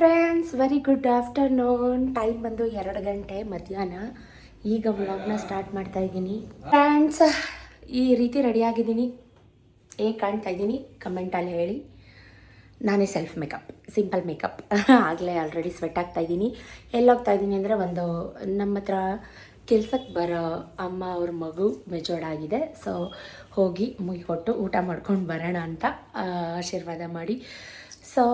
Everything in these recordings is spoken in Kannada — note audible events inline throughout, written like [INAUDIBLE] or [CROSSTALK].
Friends very good afternoon time ಬಂದು ಎರಡು ಗಂಟೆ ಮಧ್ಯಾಹ್ನ. ಈಗ ವ್ಲಾಗ್ನ ಸ್ಟಾರ್ಟ್ ಮಾಡ್ತಾ ಇದ್ದೀನಿ. ಫ್ರೆಂಡ್ಸ್ ಈ ರೀತಿ ರೆಡಿಯಾಗಿದ್ದೀನಿ ಏ, ಕಾಣ್ತಾ ಇದ್ದೀನಿ. ಕಮೆಂಟಲ್ಲಿ ಹೇಳಿ. ನಾನೇ ಸೆಲ್ಫ್ ಮೇಕಪ್ ಸಿಂಪಲ್ ಮೇಕಪ್ ಆಗಲೇ ಆಲ್ರೆಡಿ ಸ್ವೆಟ್ ಆಗ್ತಾ ಇದ್ದೀನಿ. ಎಲ್ಲೋಗ್ತಾ ಇದ್ದೀನಿ ಅಂದರೆ ಒಂದು ನಮ್ಮ ಹತ್ರ ಕೆಲ್ಸಕ್ಕೆ ಬರೋ ಅಮ್ಮ ಅವ್ರ ಮಗು ಮೆಜೋರ್ಡ್ ಆಗಿದೆ. ಸೊ ಹೋಗಿ ಮುಗಿಕೊಟ್ಟು ಊಟ ಮಾಡ್ಕೊಂಡು ಬರೋಣ ಅಂತ ಆಶೀರ್ವಾದ ಮಾಡಿ. ಸೊ,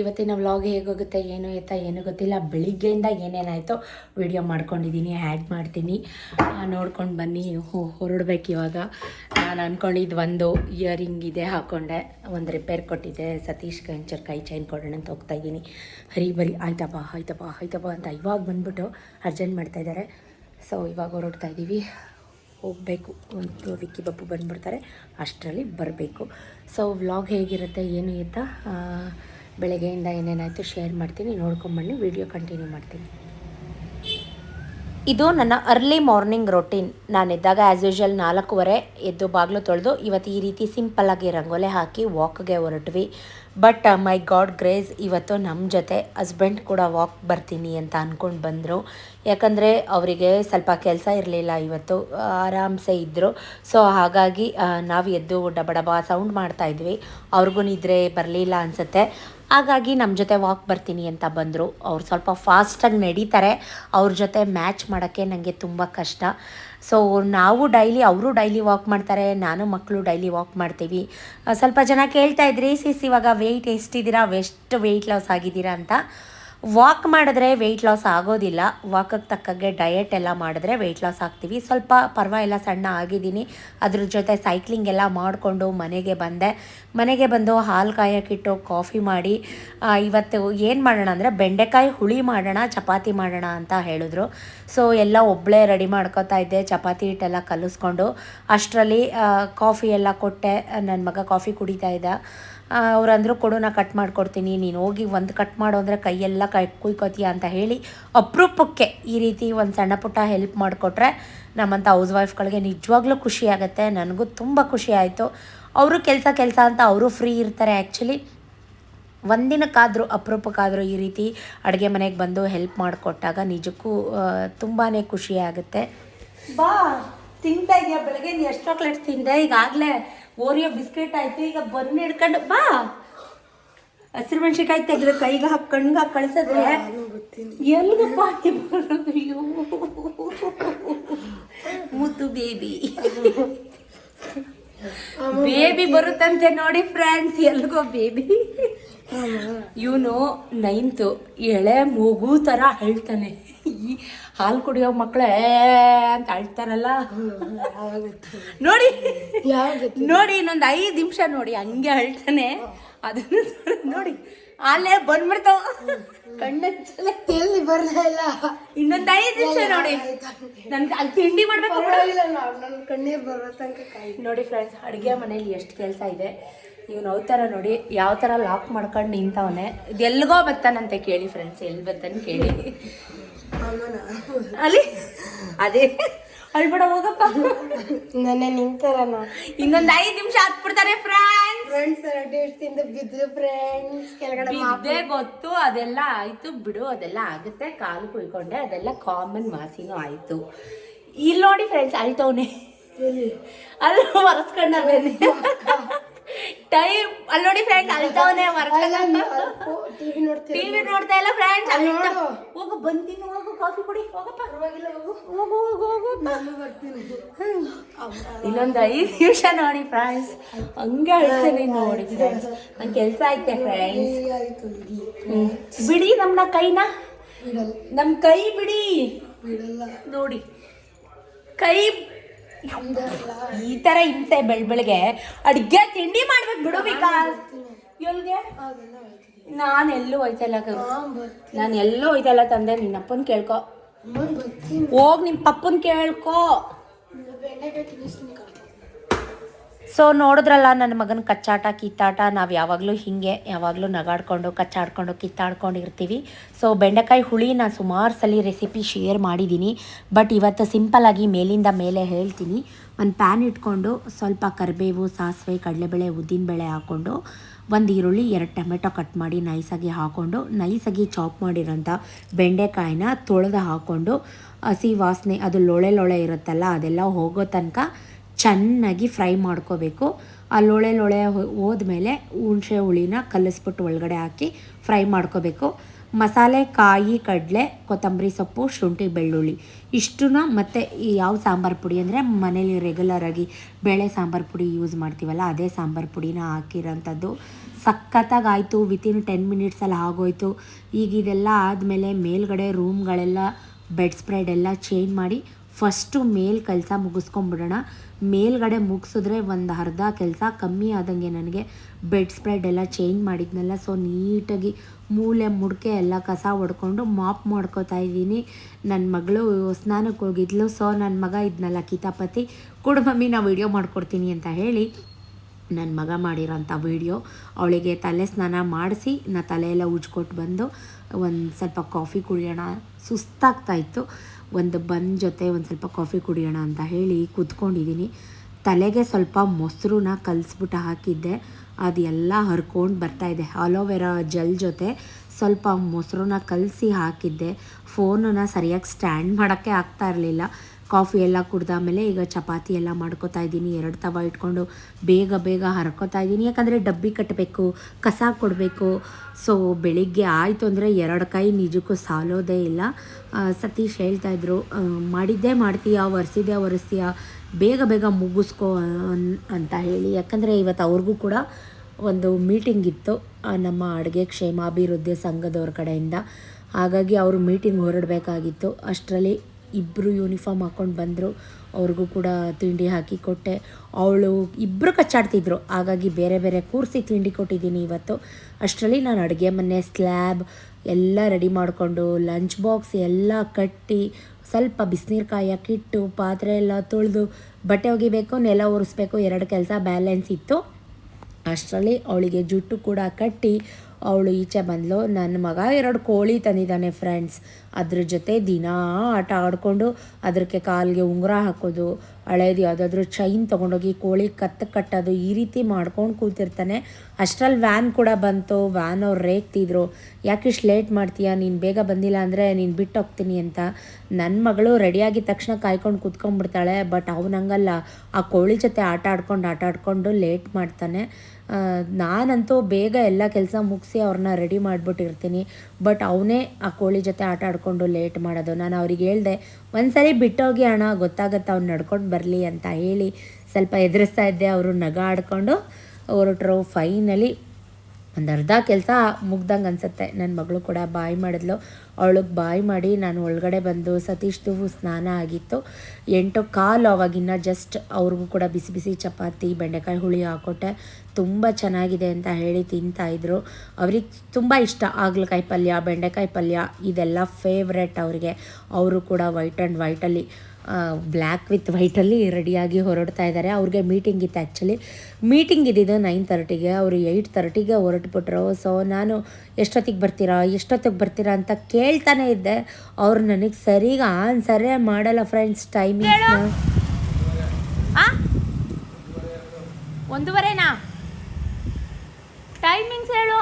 ಇವತ್ತಿನ ವ್ಲಾಗ್ ಹೇಗೋಗುತ್ತೆ, ಏನು ಎತ್ತ, ಏನು ಗೊತ್ತಿಲ್ಲ. ಬೆಳಿಗ್ಗೆಯಿಂದ ಏನೇನಾಯಿತು ವಿಡಿಯೋ ಮಾಡ್ಕೊಂಡಿದ್ದೀನಿ ಆ್ಯಡ್ ಮಾಡ್ತೀನಿ. ನೋಡ್ಕೊಂಡು ಬನ್ನಿ ಹೊರಡ್ಬೇಕು ಇವಾಗ. ನಾನು ಅಂದ್ಕೊಂಡಿದ್ದು ಒಂದು ಇಯರಿಂಗ್ ಇದೆ ಹಾಕ್ಕೊಂಡೆ ಒಂದು ರಿಪೇರ್ ಕೊಟ್ಟಿದ್ದೆ. ಸತೀಶ್ ಕಂಚರ್ ಕೈ ಚೈನ್ ಕೊಡೋಣ ಅಂತ ಹೋಗ್ತಾ ಇದ್ದೀನಿ. ಹರಿ ಬರಿ, ಆಯ್ತಪ್ಪ ಆಯ್ತಪ್ಪ ಆಯ್ತಪ್ಪ ಅಂತ ಇವಾಗ ಬಂದ್ಬಿಟ್ಟು ಅರ್ಜೆಂಟ್ ಮಾಡ್ತಾ ಇದ್ದಾರೆ. ಸೊ ಇವಾಗ ಹೊರಡ್ತಾ ಇದ್ದೀವಿ ಹೋಗಬೇಕು. ಒಂದು ವಿಕ್ಕಿ ಬಪ್ಪು ಬಂದುಬಿಡ್ತಾರೆ. ಅಷ್ಟರಲ್ಲಿ ಬರಬೇಕು. ಸೊ ವ್ಲಾಗ್ ಹೇಗಿರುತ್ತೆ, ಏನು ಅಂತ ಬೆಳಗ್ಗೆಯಿಂದ ಏನೇನಾಯಿತು ಶೇರ್ ಮಾಡ್ತೀನಿ, ನೋಡ್ಕೊಂಬನ್ನಿ, ವಿಡಿಯೋ ಕಂಟಿನ್ಯೂ ಮಾಡ್ತೀನಿ. ಇದು ನನ್ನ ಅರ್ಲಿ ಮಾರ್ನಿಂಗ್ ರೊಟೀನ್. ನಾನು ಎದ್ದಾಗ ಆ್ಯಸ್ ಯೂಶ್ವಲ್ ನಾಲ್ಕೂವರೆ ಎದ್ದು ಬಾಗಿಲು ತೊಳೆದು ಇವತ್ತು ಈ ರೀತಿ ಸಿಂಪಲ್ಲಾಗಿ ರಂಗೋಲೆ ಹಾಕಿ ವಾಕ್ಗೆ ಹೊರಟ್ವಿ. ಬಟ್ ಮೈ ಗಾಡ್ ಗ್ರೇಸ್ ಇವತ್ತು ನಮ್ಮ ಜೊತೆ ಹಸ್ಬೆಂಡ್ ಕೂಡ ವಾಕ್ ಬರ್ತೀನಿ ಅಂತ ಅಂದ್ಕೊಂಡು ಬಂದರು. ಯಾಕಂದರೆ ಅವರಿಗೆ ಸ್ವಲ್ಪ ಕೆಲಸ ಇರಲಿಲ್ಲ ಇವತ್ತು ಆರಾಮ್ಸೆ ಇದ್ದರು ಸೊ ಹಾಗಾಗಿ ನಾವು ಎದ್ದು ಡಬ ಡಬ ಸೌಂಡ್ ಮಾಡ್ತಾಯಿದ್ವಿ ಅವ್ರಿಗೂ ನಿದ್ರೆ ಬರಲಿಲ್ಲ ಅನಿಸುತ್ತೆ. ಹಾಗಾಗಿ ನಮ್ಮ ಜೊತೆ ವಾಕ್ ಬರ್ತೀನಿ ಅಂತ ಬಂದರು. ಅವ್ರು ಸ್ವಲ್ಪ ಫಾಸ್ಟಾಗಿ ನಡೀತಾರೆ. ಅವ್ರ ಜೊತೆ ಮ್ಯಾಚ್ ಮಾಡೋಕ್ಕೆ ನನಗೆ ತುಂಬ ಕಷ್ಟ. ಸೊ ನಾವು ಡೈಲಿ ಅವರು ಡೈಲಿ ವಾಕ್ ಮಾಡ್ತಾರೆ, ನಾನು ಮಕ್ಕಳು ಡೈಲಿ ವಾಕ್ ಮಾಡ್ತೀವಿ. ಸ್ವಲ್ಪ ಜನ ಕೇಳ್ತಾ ಇದ್ರಿ ಸಿಸ್ ಇವಾಗ ವೆಯ್ಟ್ ಎಷ್ಟಿದ್ದೀರಾ, ಎಷ್ಟು ವೆಯ್ಟ್ ಲಾಸ್ ಆಗಿದ್ದೀರಾ ಅಂತ. ವಾಕ್ ಮಾಡಿದ್ರೆ ವೆಯ್ಟ್ ಲಾಸ್ ಆಗೋದಿಲ್ಲ. ವಾಕಕ್ಕೆ ತಕ್ಕಂಗೆ ಡಯಟ್ ಎಲ್ಲ ಮಾಡಿದ್ರೆ ವೆಯ್ಟ್ ಲಾಸ್ ಆಗ್ತೀವಿ. ಸ್ವಲ್ಪ ಪರವಾಗಿಲ್ಲ, ಸಣ್ಣ ಆಗಿದ್ದೀನಿ. ಅದ್ರ ಜೊತೆ ಸೈಕ್ಲಿಂಗ್ ಎಲ್ಲ ಮಾಡಿಕೊಂಡು ಮನೆಗೆ ಬಂದೆ. ಮನೆಗೆ ಬಂದು ಹಾಲು ಕಾಯೋಕ್ಕಿಟ್ಟು ಕಾಫಿ ಮಾಡಿ ಇವತ್ತು ಏನು ಮಾಡೋಣ ಅಂದರೆ ಬೆಂಡೆಕಾಯಿ ಹುಳಿ ಮಾಡೋಣ, ಚಪಾತಿ ಮಾಡೋಣ ಅಂತ ಹೇಳಿದ್ರು. ಸೊ ಎಲ್ಲ ಒಬ್ಬಳೇ ರೆಡಿ ಮಾಡ್ಕೋತಾ ಇದ್ದೆ. ಚಪಾತಿ ಹಿಟ್ಟೆಲ್ಲ ಕಲಿಸ್ಕೊಂಡು, ಅಷ್ಟರಲ್ಲಿ ಕಾಫಿ ಎಲ್ಲ ಕೊಟ್ಟೆ. ನನ್ನ ಮಗ ಕಾಫಿ ಕುಡಿತಾ ಇದ್ದ. ಅವ್ರು ಅಂದರು ಕೊಡು, ನಾ ಕಟ್ ಮಾಡಿಕೊಡ್ತೀನಿ. ನೀನು ಹೋಗಿ ಒಂದು ಕಟ್ ಮಾಡು ಅಂದರೆ ಕೈಯೆಲ್ಲ ಕೈ, ಕುಯ್ಕೋತೀಯ ಅಂತ ಹೇಳಿ ಅಪರೂಪಕ್ಕೆ ಈ ರೀತಿ ಒಂದು ಸಣ್ಣ ಪುಟ್ಟ ಹೆಲ್ಪ್ ಮಾಡಿಕೊಟ್ರೆ ನಮ್ಮಂಥ ಹೌಸ್ ವೈಫ್ಗಳಿಗೆ ನಿಜವಾಗ್ಲೂ ಖುಷಿ ಆಗುತ್ತೆ. ನನಗೂ ತುಂಬ ಖುಷಿ ಆಯಿತು. ಅವರು ಕೆಲಸ ಕೆಲಸ ಅಂತ ಅವರು ಫ್ರೀ ಇರ್ತಾರೆ ಆ್ಯಕ್ಚುಲಿ ಒಂದಿನಕ್ಕಾದರೂ ಅಪರೂಪಕ್ಕಾದರೂ ಈ ರೀತಿ ಅಡುಗೆ ಮನೆಗೆ ಬಂದು ಹೆಲ್ಪ್ ಮಾಡಿಕೊಟ್ಟಾಗ ನಿಜಕ್ಕೂ ತುಂಬಾ ಖುಷಿ ಆಗುತ್ತೆ. ಬಾ. ತಿಂತಾ ಇದೆಯಾ? ಬೆಳಗ್ಗೆ ನೀನು ಎಷ್ಟು ಚಾಕ್ಲೇಟ್ ತಿಂದೆ? ಈಗಾಗಲೇ ಓರಿಯೋ ಬಿಸ್ಕೆಟ್ ಆಯಿತು. ಈಗ ಬನ್ನಿ ಹಿಡ್ಕೊಂಡು ಬಾ. ಹಸಿರು ಮೆಣಸಿನ್ಕಾಯಿ ತೆಗೆದು ಕೈಗೆ ಹಾಕಿ ಕಣ್ಗೆ ಹಾಕಿ ಕಳಿಸಿದ್ರೆ ಬರೋದು ಅಯ್ಯೋ ಮುದ್ದು ಬೇಬಿ ಬೇಬಿ ಬರುತ್ತಂತೆ ನೋಡಿ ಫ್ರೆಂಡ್ಸ್ ಎಲ್ಗೋ ಬೇಬಿ ಇವನು ನೈನ್ತು ಎಳೆ ಮಗು ಥರ ಅಳ್ತಾನೆ. ಈ ಹಾಲು ಕುಡಿಯೋ ಮಕ್ಕಳೇ ಅಂತ ಅಳ್ತಾರಲ್ಲ. ನೋಡಿ ನೋಡಿ ಇನ್ನೊಂದು ಐದು ನಿಮಿಷ ನೋಡಿ ಹಂಗೆ ಅಳ್ತಾನೆ. ಅದನ್ನು ನೋಡಿ ಅಲ್ಲೇ ಬಂದ್ಬಿಡ್ತಾವ. ಕಣ್ಣಚ್ಚಲೆ. ಎಲ್ಲಿ ಬರ್ತಾ ಇಲ್ಲ. ಇನ್ನೊಂದು ಐದು ನಿಮಿಷ ನೋಡಿ. ನನ್ಗೆ ಅಲ್ಲಿ ತಿಂಡಿ ಮಾಡ್ಬೇಕು ನನ್ನ ಬರೋ ತನಕ ನೋಡಿ ಫ್ರೆಂಡ್ಸ್ ಅಡುಗೆ ಮನೇಲಿ ಎಷ್ಟು ಕೆಲಸ ಇದೆ. ಇವನು ಅವತಾರ ನೋಡಿ ಯಾವ ಥರ ಲಾಕ್ ಮಾಡ್ಕೊಂಡು ನಿಂತವನೆ. ಎಲ್ಲಿಗೋ ಬರ್ತಾನಂತೆ ಕೇಳಿ ಫ್ರೆಂಡ್ಸ್ ಎಲ್ಲಿ ಬರ್ತಾನೆ ಕೇಳಿ. ಅಲ್ಲಿ? ಅದೇ. ಅಳ್ಬೇಡ ಹೋಗಪ್ಪ. ನನ್ನ ನಿಂತಾರಣ ಇನ್ನೊಂದು ಐದ್ ನಿಮಿಷ ಹತ್ಬಿಡ್ತಾರೆ ಫ್ರೆಂಡ್ಸ್ ಫ್ರೆಂಡ್ಸ್ ಟೇಸ್ಟ್ ಇಂದ ಬಿದ್ರು ಫ್ರೆಂಡ್ಸ್ ಕೆಳಗಡೆ ಬಿದ್ದೆ ಗೊತ್ತು ಅದೆಲ್ಲ ಆಯ್ತು ಬಿಡು ಅದೆಲ್ಲ ಆಗುತ್ತೆ. ಕಾಲು ಕುಯ್ಕೊಂಡೆ ಅದೆಲ್ಲ ಕಾಮನ್ ಮಾಸಿನೂ ಆಯ್ತು. ಇಲ್ಲಿ ನೋಡಿ ಫ್ರೆಂಡ್ಸ್ ಅಳ್ತವನೆ. ಅಲ್ಲಿ ಒರೆಸ್ಕೊಂಡ ಬನ್ನಿ ಟೈಮ್ ಅಲ್ಲಿ ನೋಡಿ ಫ್ರೆಂಡ್ಸ್ ಅಲ್ತಾವನೆ ಟಿವಿ ನೋಡ್ತೀವಿ ಟಿವಿ ನೋಡ್ತಾ ಇಲ್ಲ ಫ್ರೆಂಡ್ಸ್ ಅಲ್ಲಿ ನೋಡು. ಹೋಗು ಬಂತೀನಿ ಹೋಗು ಕಾಫಿ ಕುಡಿ ಹೋಗಪ್ಪ. ಪರವಾಗಿಲ್ಲ ಹೋಗು. ಹೋಗು ಹೋಗು ಹೋಗು. ನಾನು ಬರ್ತೀನಿ. ಇನ್ನೊಂದು ಐದು ನಿಮಿಷ ನೋಡಿ ಫ್ರೆಂಡ್ಸ್ ಹಂಗೆ ಅಳ್ತೀನಿ ನೋಡಿ ಫ್ರೆಂಡ್ಸ್ ನಂಗೆ ಕೆಲಸ ಐತೆ ಫ್ರೆಂಡ್ಸ್ ಬಿಡಿ? ನಮ್ಮನ್ನ ಕೈನ. ನಮ್ಮ ಕೈ ಬಿಡಿ. ಬಿಡಲ್ಲ. ನೋಡಿ. ಕೈ ಈ ತರ ಹಿಂಸೆ ಬೆಳ್ ಬೆಳಗ್ಗೆ ಅಡ್ಗೆ ತಿಂಡಿ ಮಾಡ್ಬೇಕು ಬಿಡು ಬಿಕಾಸ್ ಅದೆಲ್ಲ ನಾನು ಎಲ್ಲೂ ಹೋಯ್ತಲ್ಲ ನಾನು ಎಲ್ಲೂ ಹೋಯ್ತಲ್ಲ ತಂದೆ ನಿನ್ನ ಅಪ್ಪನ ಕೇಳ್ಕೊ. ಹೋಗ್ ನಿಮ್ಮ ಪಪ್ಪನ ಕೇಳ್ಕೊ. ಸೊ ನೋಡಿದ್ರಲ್ಲ ನನ್ನ ಮಗನ ಕಚ್ಚಾಟ, ಕಿತ್ತಾಟ, ನಾವು ಯಾವಾಗಲೂ ಹೀಗೆ, ಯಾವಾಗಲೂ ನಗಾಡ್ಕೊಂಡು, ಕಚ್ಚಾಡ್ಕೊಂಡು, ಕಿತ್ತಾಡ್ಕೊಂಡು ಇರ್ತೀವಿ. ಸೊ ಬೆಂಡೆಕಾಯಿ ಹುಳಿ ನಾನು ಸುಮಾರು ಸಲ ರೆಸಿಪಿ ಶೇರ್ ಮಾಡಿದ್ದೀನಿ ಬಟ್ ಇವತ್ತು ಸಿಂಪಲ್ಲಾಗಿ ಮೇಲಿಂದ ಮೇಲೆ ಹೇಳ್ತೀನಿ. ಒಂದು ಪ್ಯಾನ್ ಇಟ್ಕೊಂಡು ಸ್ವಲ್ಪ ಕರಿಬೇವು, ಸಾಸಿವೆ, ಕಡಲೆಬೇಳೆ ಉದ್ದಿನಬೇಳೆ ಹಾಕ್ಕೊಂಡು ಒಂದು ಈರುಳ್ಳಿ, ಎರಡು ಟೊಮೆಟೊ ಕಟ್ ಮಾಡಿ ನೈಸಾಗಿ ಹಾಕ್ಕೊಂಡು ನೈಸಾಗಿ ಚಾಪ್ ಮಾಡಿರೋಂಥ ಬೆಂಡೆಕಾಯಿನ ತೊಳೆದು ಹಾಕ್ಕೊಂಡು ಹಸಿ ವಾಸನೆ, ಅದು ಲೊಳೆ ಲೊಳೆ ಇರುತ್ತಲ್ಲ, ಅದೆಲ್ಲ ಹೋಗೋ ತನಕ ಚೆನ್ನಾಗಿ ಫ್ರೈ ಮಾಡ್ಕೋಬೇಕು. ಆ ಲೊಳೆ ಲೊಳೆ ಹೋದ್ಮೇಲೆ ಹುಣಸೆ ಹುಳಿನ ಕಲಿಸ್ಬಿಟ್ಟು ಒಳಗಡೆ ಹಾಕಿ ಫ್ರೈ ಮಾಡ್ಕೋಬೇಕು. ಮಸಾಲೆ, ಕಾಯಿ, ಕಡಲೆ, ಕೊತ್ತಂಬರಿ ಸೊಪ್ಪು, ಶುಂಠಿ, ಬೆಳ್ಳುಳ್ಳಿ ಇಷ್ಟನ್ನ ಮತ್ತು ಈ ಯಾವ ಸಾಂಬಾರು ಪುಡಿ ಅಂದರೆ ಮನೇಲಿ ರೆಗ್ಯುಲರಾಗಿ ಬೇಳೆ ಸಾಂಬಾರು ಪುಡಿ ಯೂಸ್ ಮಾಡ್ತೀವಲ್ಲ ಅದೇ ಸಾಂಬಾರು ಪುಡಿನ ಹಾಕಿರೋಂಥದ್ದು. ಸಖತ್ತಾಗಿ ಆಯಿತು ವಿತಿನ್ ಟೆನ್ ಮಿನಿಟ್ಸಲ್ಲಿ ಆಗೋಯ್ತು. ಈಗ ಇದೆಲ್ಲ ಆದಮೇಲೆ ಮೇಲ್ಗಡೆ ರೂಮ್ಗಳೆಲ್ಲ ಬೆಡ್ ಸ್ಪ್ರೆಡ್ ಎಲ್ಲ ಚೇಂಜ್ ಮಾಡಿ ಫಸ್ಟು ಮೇಲ್ ಕೆಲಸ ಮುಗಿಸ್ಕೊಂಬಿಡೋಣ. ಮೇಲ್ಗಡೆ ಮುಗಿಸಿದ್ರೆ ಒಂದು ಅರ್ಧ ಕೆಲಸ ಕಮ್ಮಿ ಆದಂಗೆ ನನಗೆ ಬೆಡ್ ಸ್ಪ್ರೆಡ್ ಎಲ್ಲ ಚೇಂಜ್ ಮಾಡಿದ್ನಲ್ಲ, ಸೊ ನೀಟಾಗಿ ಮೂಲೆ ಮುಡ್ಕೆ ಎಲ್ಲ ಕಸ ಹೊಡ್ಕೊಂಡು ಮಾಪ್ ಮಾಡ್ಕೋತಾ ಇದ್ದೀನಿ. ನನ್ನ ಮಗಳು ಸ್ನಾನಕ್ಕೆ ಹೋಗಿದ್ಲು, ಸೊ ನನ್ನ ಮಗ ಇದ್ನಲ್ಲ ಕಿತಾಪತಿ. ಕೊಡು ಮಮ್ಮಿ, ನಾ ವಿಡಿಯೋ ಮಾಡ್ಕೊಡ್ತೀನಿ ಅಂತ ಹೇಳಿ ನನ್ನ ಮಗ ಮಾಡಿರೋಂಥ ವೀಡಿಯೋ ಅವಳಿಗೆ ತಲೆ ಸ್ನಾನ ಮಾಡಿಸಿ ನಾ ತಲೆಯೆಲ್ಲ ಉಜ್ಕೊಟ್ಟು ಬಂದು ಒಂದು ಸ್ವಲ್ಪ ಕಾಫಿ ಕುಡಿಯೋಣ. ಸುಸ್ತಾಗ್ತಾ ಇತ್ತು. ಒಂದು ಬನ್ ಜೊತೆ ಒಂದು ಸ್ವಲ್ಪ ಕಾಫಿ ಕುಡಿಯೋಣ ಅಂತ ಹೇಳಿ ಕೂತ್ಕೊಂಡಿದ್ದೀನಿ. ತಲೆಗೆ ಸ್ವಲ್ಪ ಮೊಸರನ್ನ ಕಲಿಸ್ಬಿಟ್ಟು ಹಾಕಿದ್ದೆ. ಅದೆಲ್ಲ ಹರ್ಕೊಂಡು ಇದೆ. ಅಲೋವೆರಾ ಜೆಲ್ ಜೊತೆ ಸ್ವಲ್ಪ ಮೊಸರನ್ನ ಕಲಸಿ ಹಾಕಿದ್ದೆ. ಫೋನನ್ನು ಸರಿಯಾಗಿ ಸ್ಟ್ಯಾಂಡ್ ಮಾಡೋಕ್ಕೆ ಆಗ್ತಾ ಇರಲಿಲ್ಲ. ಕಾಫಿ ಎಲ್ಲ ಕುಡ್ದಾದಮೇಲೆ ಈಗ ಚಪಾತಿ ಎಲ್ಲ ಮಾಡ್ಕೋತಾ ಇದ್ದೀನಿ. ಎರಡು ತವ ಇಟ್ಕೊಂಡು ಬೇಗ ಬೇಗ ಹರ್ಕೋತಾ ಇದ್ದೀನಿ. ಯಾಕಂದರೆ ಡಬ್ಬಿ ಕಟ್ಟಬೇಕು ಕಸ ಕೊಡಬೇಕು. ಸೊ ಬೆಳಿಗ್ಗೆ ಆಯಿತು ಅಂದರೆ ಎರಡು ಕೈ ನಿಜಕ್ಕೂ ಸಾಲೋದೇ ಇಲ್ಲ. ಸತೀಶ್ ಹೇಳ್ತಾಯಿದ್ರು ಮಾಡಿದ್ದೇ ಮಾಡ್ತೀಯಾ, ಒರೆಸಿದ್ದೆ ಒರೆಸ್ತೀಯಾ, ಬೇಗ ಬೇಗ ಮುಗಿಸ್ಕೋ ಅಂತ ಹೇಳಿ. ಯಾಕಂದರೆ ಇವತ್ತು ಅವ್ರಿಗೂ ಕೂಡ ಒಂದು ಮೀಟಿಂಗ್ ಇತ್ತು ನಮ್ಮ ಅಡುಗೆ ಕ್ಷೇಮಾಭಿವೃದ್ಧಿ ಸಂಘದವ್ರ ಕಡೆಯಿಂದ. ಹಾಗಾಗಿ ಅವರು ಮೀಟಿಂಗ್ ಹೊರಡಬೇಕಾಗಿತ್ತು. ಅಷ್ಟರಲ್ಲಿ ಇಬ್ಬರು ಯೂನಿಫಾರ್ಮ್ ಹಾಕ್ಕೊಂಡು ಬಂದರು. ಅವ್ರಿಗೂ ಕೂಡ ತಿಂಡಿ ಹಾಕಿ ಕೊಟ್ಟೆ. ಅವಳು ಇಬ್ಬರು ಕಚ್ಚಾಡ್ತಿದ್ರು. ಹಾಗಾಗಿ ಬೇರೆ ಬೇರೆ ಕೂರಿಸಿ ತಿಂಡಿ ಕೊಟ್ಟಿದ್ದೀನಿ ಇವತ್ತು. ಅಷ್ಟರಲ್ಲಿ ನಾನು ಅಡುಗೆ ಮನೆ ಸ್ಲ್ಯಾಬ್ ಎಲ್ಲ ರೆಡಿ ಮಾಡಿಕೊಂಡು ಲಂಚ್ ಬಾಕ್ಸ್ ಎಲ್ಲ ಕಟ್ಟಿ, ಸ್ವಲ್ಪ ಬಿಸಿನೀರು ಕಾಯಕ್ಕಿಟ್ಟು ಪಾತ್ರೆ ಎಲ್ಲ ತೊಳೆದು, ಬಟ್ಟೆ ಒಗಿಬೇಕು, ನೆಲ ಒರೆಸ್ಬೇಕು, ಎರಡು ಕೆಲಸ ಬ್ಯಾಲೆನ್ಸ್ ಇತ್ತು. ಅಷ್ಟರಲ್ಲಿ ಅವಳಿಗೆ ಜುಟ್ಟು ಕೂಡ ಕಟ್ಟಿ ಅವಳು ಈಚೆ ಬಂದಳು ನನ್ನ ಮಗ ಎರಡು ಕೋಳಿ ತಂದಿದ್ದಾನೆ ಫ್ರೆಂಡ್ಸ್ ಅದ್ರ ಜೊತೆ ದಿನ ಆಟ ಆಡಿಕೊಂಡು ಅದಕ್ಕೆ ಕಾಲಿಗೆ ಉಂಗುರ ಹಾಕೋದು. ಹಳೇದು ಯಾವುದಾದ್ರೂ ಚೈನ್ ತೊಗೊಂಡೋಗಿ ಕೋಳಿ ಕತ್ತು ಕಟ್ಟೋದು ಈ ರೀತಿ ಮಾಡ್ಕೊಂಡು ಕೂತಿರ್ತಾನೆ. ಅಷ್ಟರಲ್ಲಿ ವ್ಯಾನ್ ಕೂಡ ಬಂತು. ವ್ಯಾನ್ ಅವ್ರು ರೇಗ್ತಿದ್ರು. ಯಾಕೆ ಇಷ್ಟು ಲೇಟ್ ಮಾಡ್ತೀಯಾ? ನೀನು ಬೇಗ ಬಂದಿಲ್ಲ ಅಂದರೆ ನೀನು ಬಿಟ್ಟು ಹೋಗ್ತೀನಿ ಅಂತ. ನನ್ನ ಮಗಳು ರೆಡಿಯಾಗಿದ್ದ ತಕ್ಷಣ ಕಾಯ್ಕೊಂಡು ಕೂತ್ಕೊಂಡ್ಬಿಡ್ತಾಳೆ. ಬಟ್ ಅವನಂಗಲ್ಲ ಆ ಕೋಳಿ ಜೊತೆ ಆಟ ಆಡ್ಕೊಂಡು ಆಟ ಆಡ್ಕೊಂಡು ಲೇಟ್ ಮಾಡ್ತಾನೆ. ನಾನಂತೂ ಬೇಗ ಎಲ್ಲ ಕೆಲಸ ಮುಗಿಸಿ ಅವ್ರನ್ನ ರೆಡಿ ಮಾಡಿಬಿಟ್ಟಿರ್ತೀನಿ. ಬಟ್ ಅವನೇ ಆ ಕೋಳಿ ಜೊತೆ ಆಟ ಆಡಿಕೊಂಡು ಲೇಟ್ ಮಾಡೋದು. ನಾನು ಅವ್ರಿಗೆ ಹೇಳ್ದೆ, ಒಂದ್ಸರಿ ಬಿಟ್ಟೋಗಿ ಅಣ್ಣ, ಗೊತ್ತಾಗತ್ತೆ ಅವ್ನು ನಡ್ಕೊಂಡು ಬರಲಿ ಅಂತ ಹೇಳಿ ಸ್ವಲ್ಪ ಎದುರಿಸ್ತಾ ಇದ್ದೆ. ಅವರು ನಗ ಆಡಿಕೊಂಡು ಹೊರಟರು ಫೈನಲಿ ಒಂದು ಅರ್ಧ ಕೆಲಸ ಮುಗ್ದಂಗೆ ಅನಿಸುತ್ತೆ. ನನ್ನ ಮಗಳು ಕೂಡ ಬಾಯಿ ಮಾಡಿದ್ಲು. ಅವಳಿಗೆ ಬಾಯಿ ಮಾಡಿ ನಾನು ಒಳಗಡೆ ಬಂದು ಸತೀಶ್ದು ಸ್ನಾನ ಆಗಿತ್ತು. ಎಂಟು ಕಾಲು ಅವಾಗಿನ್ನ ಜಸ್ಟ್ ಅವ್ರಿಗೂ ಕೂಡ ಬಿಸಿ ಬಿಸಿ ಚಪಾತಿ, ಬೆಂಡೆಕಾಯಿ ಹುಳಿ ಹಾಕೊಟ್ಟೆ. ತುಂಬ ಚೆನ್ನಾಗಿದೆ ಅಂತ ಹೇಳಿ ತಿಂತಾಯಿದ್ರು ಅವ್ರಿಗೆ ತುಂಬ ಇಷ್ಟ ಆಗ್ಲಕಾಯಿ ಪಲ್ಯ, ಬೆಂಡೆಕಾಯಿ ಪಲ್ಯ, ಇದೆಲ್ಲ ಫೇವ್ರೆಟ್ ಅವರಿಗೆ. ಅವರು ಕೂಡ ವೈಟ್ ಆ್ಯಂಡ್ ವೈಟಲ್ಲಿ ಬ್ಲ್ಯಾಕ್ ವಿತ್ ವೈಟಲ್ಲಿ ರೆಡಿಯಾಗಿ ಹೊರಡ್ತಾ ಇದ್ದಾರೆ ಅವ್ರಿಗೆ ಮೀಟಿಂಗ್ ಇತ್ತು ಆ್ಯಕ್ಚುಲಿ ಮೀಟಿಂಗ್ ಇದ್ದಿದ್ದು ನೈನ್ ತರ್ಟಿಗೆ ಅವರು ಏಯ್ಟ್ ತರ್ಟಿಗೆ ಹೊರಟುಬಿಟ್ರು. ಸೊ ನಾನು ಎಷ್ಟೊತ್ತಿಗೆ ಬರ್ತೀರಾ? ಎಷ್ಟೊತ್ತಿಗೆ ಬರ್ತೀರಾ ಅಂತ ಕೇಳ್ತಾನೆ ಇದ್ದೆ. ಅವ್ರು ನನಗೆ ಸರಿಗೆ ಆನ್ಸರೇ ಮಾಡಲ್ಲ ಫ್ರೆಂಡ್ಸ್ ಟೈಮಿಂಗ್ಸ್ನ ಒಂದೂವರೆನಾ? ಟೈಮಿಂಗ್ಸ್ ಹೇಳು.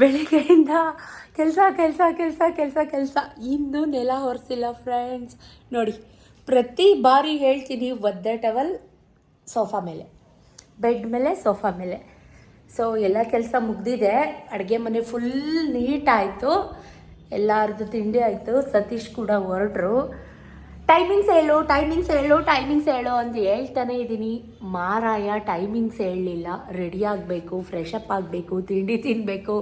ಬೆಳಿಗ್ಗೆಯಿಂದ ಕೆಲಸ ಕೆಲಸ ಕೆಲಸ ಕೆಲಸ ಕೆಲಸ. ಇನ್ನೂ ನೆಲ ಒರೆಸಿಲ್ಲ ಫ್ರೆಂಡ್ಸ್ ನೋಡಿ, ಪ್ರತಿ ಬಾರಿ ಹೇಳ್ತೀನಿ ಒದ್ದೆ ಟವಲ್ ಸೋಫಾ ಮೇಲೆ. ಬೆಡ್ ಮೇಲೆ ಸೋಫಾ ಮೇಲೆ. ಸೊ ಎಲ್ಲ ಕೆಲಸ ಮುಗ್ದಿದೆ. ಅಡುಗೆ ಮನೆ ಫುಲ್ ನೀಟಾಯಿತು ಎಲ್ಲರದ್ದು ತಿಂಡಿ ಆಯಿತು. ಸತೀಶ್ ಕೂಡ ಹೊರಟ್ರು. ಟೈಮಿಂಗ್ಸ್ ಹೇಳು ಟೈಮಿಂಗ್ಸ್ ಹೇಳು ಟೈಮಿಂಗ್ಸ್ ಹೇಳು ಅಂತ ಹೇಳ್ತಾನೆ ಇದ್ದೀನಿ. ಮಾರಾಯ, ಟೈಮಿಂಗ್ಸ್ ಹೇಳಲಿಲ್ಲ. ರೆಡಿ ಆಗಬೇಕು ಫ್ರೆಶ್ ಅಪ್ ಆಗಬೇಕು, ತಿಂಡಿ ತಿನ್ನಬೇಕು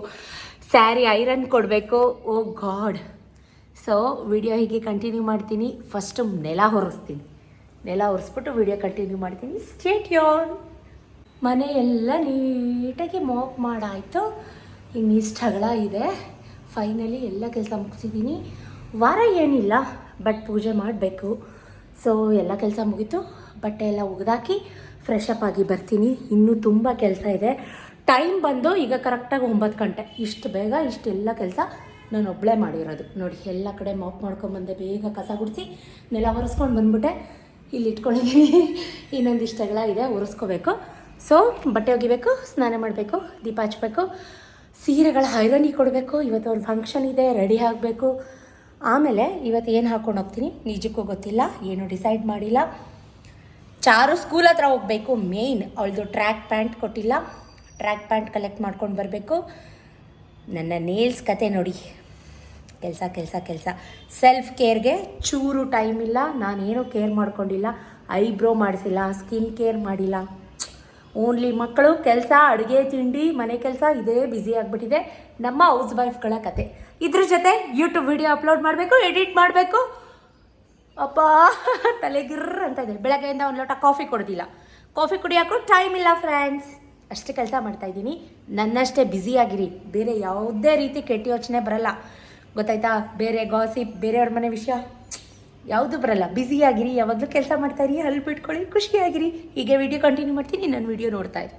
ಸ್ಯಾರಿ ಐರನ್ ಕೊಡಬೇಕು. ಓ ಗಾಡ್ ಸೊ ವಿಡಿಯೋ ಹೀಗೆ ಕಂಟಿನ್ಯೂ ಮಾಡ್ತೀನಿ. ಫಸ್ಟ್ ನೆಲ ಹೊರಿಸ್ತೀನಿ ನೆಲ ಒರೆಸ್ಬಿಟ್ಟು ವಿಡಿಯೋ ಕಂಟಿನ್ಯೂ ಮಾಡ್ತೀನಿ. ಸ್ಟೇಟ್ ಯೋನ್ ಮನೆ ಎಲ್ಲ ನೀಟಾಗಿ ಮಾಪ್ ಮಾಡಾಯಿತು. ಇನ್ನಿಷ್ಟು ಹಗಳ ಇದೆ. ಫೈನಲಿ ಎಲ್ಲ ಕೆಲಸ ಮುಗಿಸಿದ್ದೀನಿ. ವಾರ ಏನಿಲ್ಲ. ಬಟ್ ಪೂಜೆ ಮಾಡಬೇಕು. ಸೊ ಎಲ್ಲ ಕೆಲಸ ಮುಗೀತು. ಬಟ್ಟೆ ಎಲ್ಲ ಒಗೆದಾಕಿ ಫ್ರೆಶ್ ಅಪ್ ಆಗಿ ಬರ್ತೀನಿ. ಇನ್ನೂ ತುಂಬ ಕೆಲಸ ಇದೆ. ಟೈಮ್ ಬಂದು ಈಗ ಕರೆಕ್ಟಾಗಿ ಒಂಬತ್ತು ಗಂಟೆ. ಇಷ್ಟು ಬೇಗ ಇಷ್ಟೆಲ್ಲ ಕೆಲಸ ನಾನು ಒಬ್ಬಳೇ ಮಾಡಿರೋದು. ನೋಡಿ, ಎಲ್ಲ ಕಡೆ ಮಾಪ್ ಮಾಡ್ಕೊಂಬಂದೆ ಬೇಗ ಕಸ ಗುಡಿಸಿ ನೆಲ ಒರೆಸ್ಕೊಂಡು ಬಂದ್ಬಿಟ್ಟೆ. ಇಲ್ಲಿ ಇಟ್ಕೊಂಡಿದ್ದೀನಿ. [LAUGHS] ಇನ್ನೊಂದಿಷ್ಟೆಲ್ಲ ಇದೆ, ಒರೆಸ್ಕೋಬೇಕು. ಸೊ ಬಟ್ಟೆ ಒಗಿಬೇಕು, ಸ್ನಾನ ಮಾಡಬೇಕು, ದೀಪ ಹಚ್ಚಬೇಕು ಸೀರೆಗಳ ಹೈರಾಣಿ ಕೊಡಬೇಕು. ಇವತ್ತು ಒಂದು ಫಂಕ್ಷನ್ ಇದೆ ರೆಡಿ ಆಗಬೇಕು. ಆಮೇಲೆ ಇವತ್ತು ಏನು ಹಾಕ್ಕೊಂಡು ಹೋಗ್ತೀನಿ? ನಿಜಕ್ಕೂ ಗೊತ್ತಿಲ್ಲ, ಏನು ಡಿಸೈಡ್ ಮಾಡಿಲ್ಲ. ಚಾರು ಸ್ಕೂಲ್ ಹತ್ರ ಹೋಗಬೇಕು ಮೇಯ್ನ್ ಅವಳದು ಟ್ರ್ಯಾಕ್ ಪ್ಯಾಂಟ್ ಕೊಟ್ಟಿಲ್ಲ. ಟ್ರ್ಯಾಕ್ ಪ್ಯಾಂಟ್ ಕಲೆಕ್ಟ್ ಮಾಡ್ಕೊಂಡು ಬರಬೇಕು. ನನ್ನ ನೇಲ್ಸ್ ಕತೆ ನೋಡಿ. ಕೆಲಸ ಕೆಲಸ ಕೆಲಸ. ಸೆಲ್ಫ್ ಕೇರ್ಗೆ ಚೂರು ಟೈಮ್ ಇಲ್ಲ, ನಾನೇನು ಕೇರ್ ಮಾಡ್ಕೊಂಡಿಲ್ಲ. ಐಬ್ರೋ ಮಾಡಿಸಿಲ್ಲ ಸ್ಕಿನ್ ಕೇರ್ ಮಾಡಿಲ್ಲ. ಓನ್ಲಿ ಮಕ್ಕಳು ಕೆಲಸ, ಅಡುಗೆ, ತಿಂಡಿ, ಮನೆ ಕೆಲಸ, ಇದೇ ಬ್ಯುಸಿ ಆಗಿಬಿಟ್ಟಿದೆ. ನಮ್ಮ ಹೌಸ್ ವೈಫ್ಗಳ ಕತೆ. ಇದ್ರ ಜೊತೆ ಯೂಟ್ಯೂಬ್ ವಿಡಿಯೋ ಅಪ್ಲೋಡ್ ಮಾಡಬೇಕು ಎಡಿಟ್ ಮಾಡಬೇಕು. ಅಪ್ಪ ತಲೆಗಿರ್ರ ಅಂತ ಇದೆ. ಬೆಳಗ್ಗೆಯಿಂದ ಒಂದು ಲೋಟ ಕಾಫಿ ಕೊಡೋದಿಲ್ಲ. ಕಾಫಿ ಕುಡಿಯೋಕ್ಕೂ ಟೈಮ್ ಇಲ್ಲ ಫ್ರೆಂಡ್ಸ್ ಅಷ್ಟೇ ಕೆಲಸ ಮಾಡ್ತಾ ಇದ್ದೀನಿ. ನನ್ನಷ್ಟೇ ಬ್ಯುಸಿಯಾಗಿರಿ ಬೇರೆ ಯಾವುದೇ ರೀತಿ ಕೆಟ್ಟ ಯೋಚನೆ ಬರಲ್ಲ. ಗೊತ್ತಾಯ್ತಾ? ಬೇರೆ ಗಾಸಿಪ್ ಬೇರೆಯವ್ರ ಮನೆ ವಿಷಯ? ಯಾವುದು ಬರಲ್ಲ. ಬ್ಯುಸಿಯಾಗಿರಿ ಯಾವಾಗಲೂ ಕೆಲಸ ಮಾಡ್ತಾ ಇರಿ ಹಲ್ಲು ಬಿಟ್ಕೊಳ್ಳಿ ಖುಷಿಯಾಗಿರಿ. ಹೀಗೆ ವಿಡಿಯೋ ಕಂಟಿನ್ಯೂ ಮಾಡ್ತೀನಿ. ನನ್ನ ವಿಡಿಯೋ ನೋಡ್ತಾ ಇರಿ.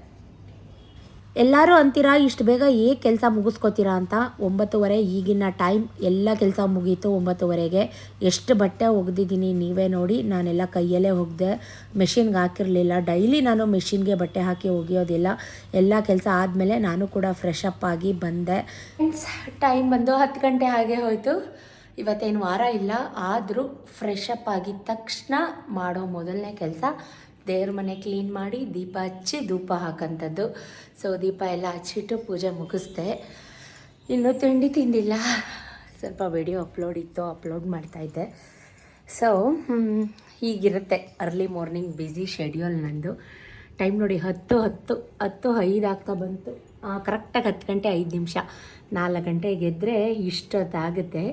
ಎಲ್ಲರೂ ಅಂತೀರಾ, ಇಷ್ಟು ಬೇಗ ಏ ಕೆಲಸ ಮುಗಿಸ್ಕೋತೀರಾ ಅಂತ? ಒಂಬತ್ತುವರೆ ಈಗಿನ ಟೈಮ್, ಎಲ್ಲ ಕೆಲಸ ಮುಗೀತು ಒಂಬತ್ತುವರೆಗೆ. ಎಷ್ಟು ಬಟ್ಟೆ ಒಗೆದಿದ್ದೀನಿ ನೀವೇ ನೋಡಿ. ನಾನೆಲ್ಲ ಕೈಯಲ್ಲೇ ಒಗ್ದೆ, ಮೆಷಿನ್ಗೆ ಹಾಕಿರಲಿಲ್ಲ. ಡೈಲಿ ನಾನು ಮೆಷಿನ್ಗೆ ಬಟ್ಟೆ ಹಾಕಿ ಒಗೆಯೋದಿಲ್ಲ. ಎಲ್ಲ ಕೆಲಸ ಆದಮೇಲೆ ನಾನು ಕೂಡ ಫ್ರೆಶ್ ಅಪ್ ಆಗಿ ಬಂದೆ. ಟೈಮ್ ಬಂದು ಹತ್ತು ಗಂಟೆ ಹಾಗೆ ಹೋಯಿತು. ಇವತ್ತೇನು ವಾರ ಇಲ್ಲ. ಆದರೂ ಫ್ರೆಶ್ ಅಪ್ ಆಗಿದ ತಕ್ಷಣ ಮಾಡೋ ಮೊದಲನೇ ಕೆಲಸ. ದೇವ್ರ ಮನೆ ಕ್ಲೀನ್ ಮಾಡಿ ದೀಪ ಹಚ್ಚಿ ಧೂಪ ಹಾಕೋಂಥದ್ದು ಸೊ ದೀಪ ಎಲ್ಲ ಹಚ್ಚಿಟ್ಟು ಪೂಜೆ ಮುಗಿಸ್ದೆ. ಇನ್ನೂ ತಿಂಡಿ ತಿಂದಿಲ್ಲ. ಸ್ವಲ್ಪ ವಿಡಿಯೋ ಅಪ್ಲೋಡ್ ಇತ್ತು ಅಪ್ಲೋಡ್ ಮಾಡ್ತಾಯಿದ್ದೆ ಸೊ ಹೀಗಿರುತ್ತೆ ಅರ್ಲಿ ಮಾರ್ನಿಂಗ್ ಬ್ಯುಸಿ ಶೆಡ್ಯೂಲ್ ನಂದು. ಟೈಮ್ ನೋಡಿ ಹತ್ತು ಹತ್ತು ಹತ್ತು ಐದು ಆಗ್ತಾ ಬಂತು. ಕರೆಕ್ಟಾಗಿ ಹತ್ತು ಗಂಟೆ ಐದು ನಿಮಿಷ. ನಾಲ್ಕು ಗಂಟೆಗೆ ಗೆದ್ದರೆ ಇಷ್ಟೊತ್ತಾಗುತ್ತೆ.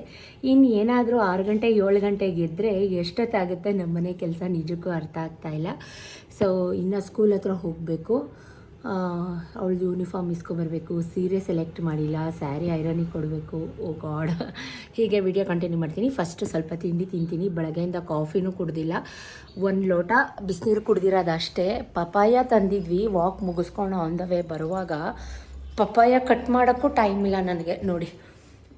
ಇನ್ನು ಏನಾದರೂ ಆರು ಗಂಟೆ, ಏಳು ಗಂಟೆಗೆ ಎದ್ದರೆ ಎಷ್ಟೊತ್ತಾಗುತ್ತೆ ನಮ್ಮ ಮನೆ ಕೆಲಸ ನಿಜಕ್ಕೂ ಅರ್ಥ ಆಗ್ತಾ ಇಲ್ಲ. ಸೊ ಇನ್ನು ಸ್ಕೂಲ್ ಹತ್ರ ಹೋಗಬೇಕು. ಅವಳದು ಯೂನಿಫಾರ್ಮ್ ಇಸ್ಕೊಬರ್ಬೇಕು, ಸೀರೆ ಸೆಲೆಕ್ಟ್ ಮಾಡಿಲ್ಲ ಸ್ಯಾರಿ ಐರನಿಗೆ ಕೊಡಬೇಕು. Oh god. ಹೀಗೆ ವಿಡಿಯೋ ಕಂಟಿನ್ಯೂ ಮಾಡ್ತೀನಿ. ಫಸ್ಟ್ ಸ್ವಲ್ಪ ತಿಂಡಿ ತಿಂತೀನಿ. ಬೆಳಗ್ಗೆಯಿಂದ ಕಾಫಿನೂ ಕುಡ್ದಿಲ್ಲ. ಒಂದು ಲೋಟ ಬಿಸಿನೀರು ಕುಡ್ದಿರೋದಷ್ಟೇ. ಪಪಾಯ ತಂದಿದ್ವಿ. ವಾಕ್ ಮುಗಿಸ್ಕೊಂಡು ಆನ್ ದ ವೇ ಬರುವಾಗ ಪಪಾಯ ಕಟ್ ಮಾಡೋಕ್ಕೂ ಟೈಮ್ ಇಲ್ಲ ನನಗೆ. ನೋಡಿ,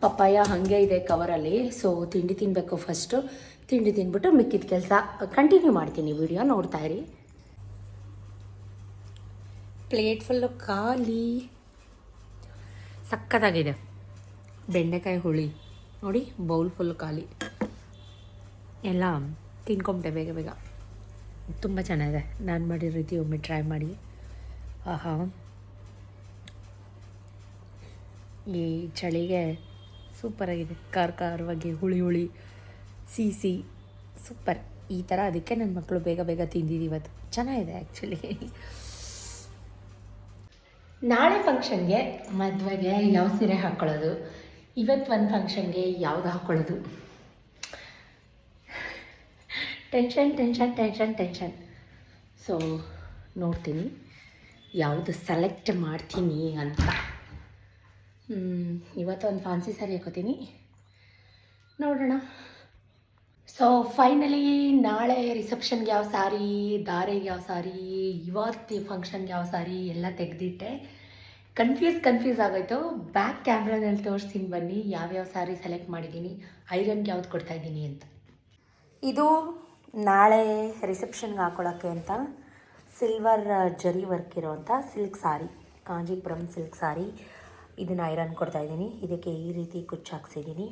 ಪಪ್ಪಾಯ ಹಾಗೆ ಇದೆ ಕವರಲ್ಲಿ ಸೊ ತಿಂಡಿ ತಿನ್ನಬೇಕು ಫಸ್ಟು ತಿಂಡಿ ತಿಂದ್ಬಿಟ್ಟು ಮಿಕ್ಕಿದ ಕೆಲಸ. ಕಂಟಿನ್ಯೂ ಮಾಡ್ತೀನಿ ವಿಡಿಯೋ ನೋಡ್ತಾಯಿರಿ ಪ್ಲೇಟ್ ಫುಲ್ಲು ಖಾಲಿ. ಸಕ್ಕತ್ತಾಗಿದೆ. ಬೆಂಡೆಕಾಯಿ ಹುಳಿ. ನೋಡಿ ಬೌಲ್ ಫುಲ್ ಖಾಲಿ. ಎಲ್ಲ ತಿನ್ಕೊಂಬಿಟ್ಟೆ ಬೇಗ ಬೇಗ. ತುಂಬ ಚೆನ್ನಾಗಿದೆ. ನಾನು ಮಾಡಿರೋ ರೀತಿ ಒಮ್ಮೆ ಟ್ರೈ ಮಾಡಿ. ಆಹಾ. ಈ ಚಳಿಗೆ ಸೂಪರಾಗಿದೆ ಖಾರ ಖಾರವಾಗಿ ಹುಳಿ ಹುಳಿ, ಸಿಹಿ ಸೂಪರ್ ಈ ಥರ ಅದಕ್ಕೆ ನನ್ನ ಮಕ್ಕಳು ಬೇಗ ಬೇಗ ತಿಂದಿದ್ದು ಇವತ್ತು. ಚೆನ್ನಾಗಿದೆ ಆ್ಯಕ್ಚುಲಿ ನಾಳೆ ಫಂಕ್ಷನ್ಗೆ ಮದುವೆಗೆ ಯಾವ ಸೀರೆ ಹಾಕ್ಕೊಳ್ಳೋದು ಇವತ್ತು ಒಂದು ಫಂಕ್ಷನ್ಗೆ ಯಾವ್ದು ಹಾಕ್ಕೊಳ್ಳೋದು tension tension tension tension so ನೋಡ್ತೀನಿ. ಯಾವುದು ಸೆಲೆಕ್ಟ್ ಮಾಡ್ತೀನಿ ಅಂತ. ಇವತ್ತು ಒಂದು ಫ್ಯಾನ್ಸಿ ಸ್ಯಾರಿ ಹಾಕೋತೀನಿ. ನೋಡೋಣ. ಸೊ ಫೈನಲಿ ನಾಳೆ ರಿಸೆಪ್ಷನ್ಗೆ ಯಾವ ಸಾರಿ ದಾರೆಗೆ ಯಾವ ಸಾರಿ ಇವತ್ತು ಫಂಕ್ಷನ್ಗೆ ಯಾವ ಸಾರಿ ಎಲ್ಲ ತೆಗೆದಿಟ್ಟೆ. ಕನ್ಫ್ಯೂಸ್ ಕನ್ಫ್ಯೂಸ್ ಆಗೋಯ್ತು. ಬ್ಯಾಕ್ ಕ್ಯಾಮ್ರಾದಲ್ಲಿ ತೋರಿಸ್ತೀನಿ ಬನ್ನಿ, ಯಾವ್ಯಾವ ಸಾರಿ ಸೆಲೆಕ್ಟ್ ಮಾಡಿದ್ದೀನಿ ಐರನ್ಗೆ ಯಾವ್ದು ಕೊಡ್ತಾ ಇದ್ದೀನಿ ಅಂತ. ಇದು ನಾಳೆ ರಿಸೆಪ್ಷನ್ಗೆ ಹಾಕೊಳ್ಳೋಕ್ಕೆ ಅಂತ ಸಿಲ್ವರ್ ಜರಿ ವರ್ಕ್ ಇರೋವಂಥ ಸಿಲ್ಕ್ ಸಾರಿ ಕಾಂಜೀಪುರಂ ಸಿಲ್ಕ್ ಸಾರಿ ಇದನ್ನು ಐರನ್ ಕೊಡ್ತಾ ಇದ್ದೀನಿ. ಇದಕ್ಕೆ ಈ ರೀತಿ ಕುಚ್ಚು ಹಾಕ್ಸಿದ್ದೀನಿ.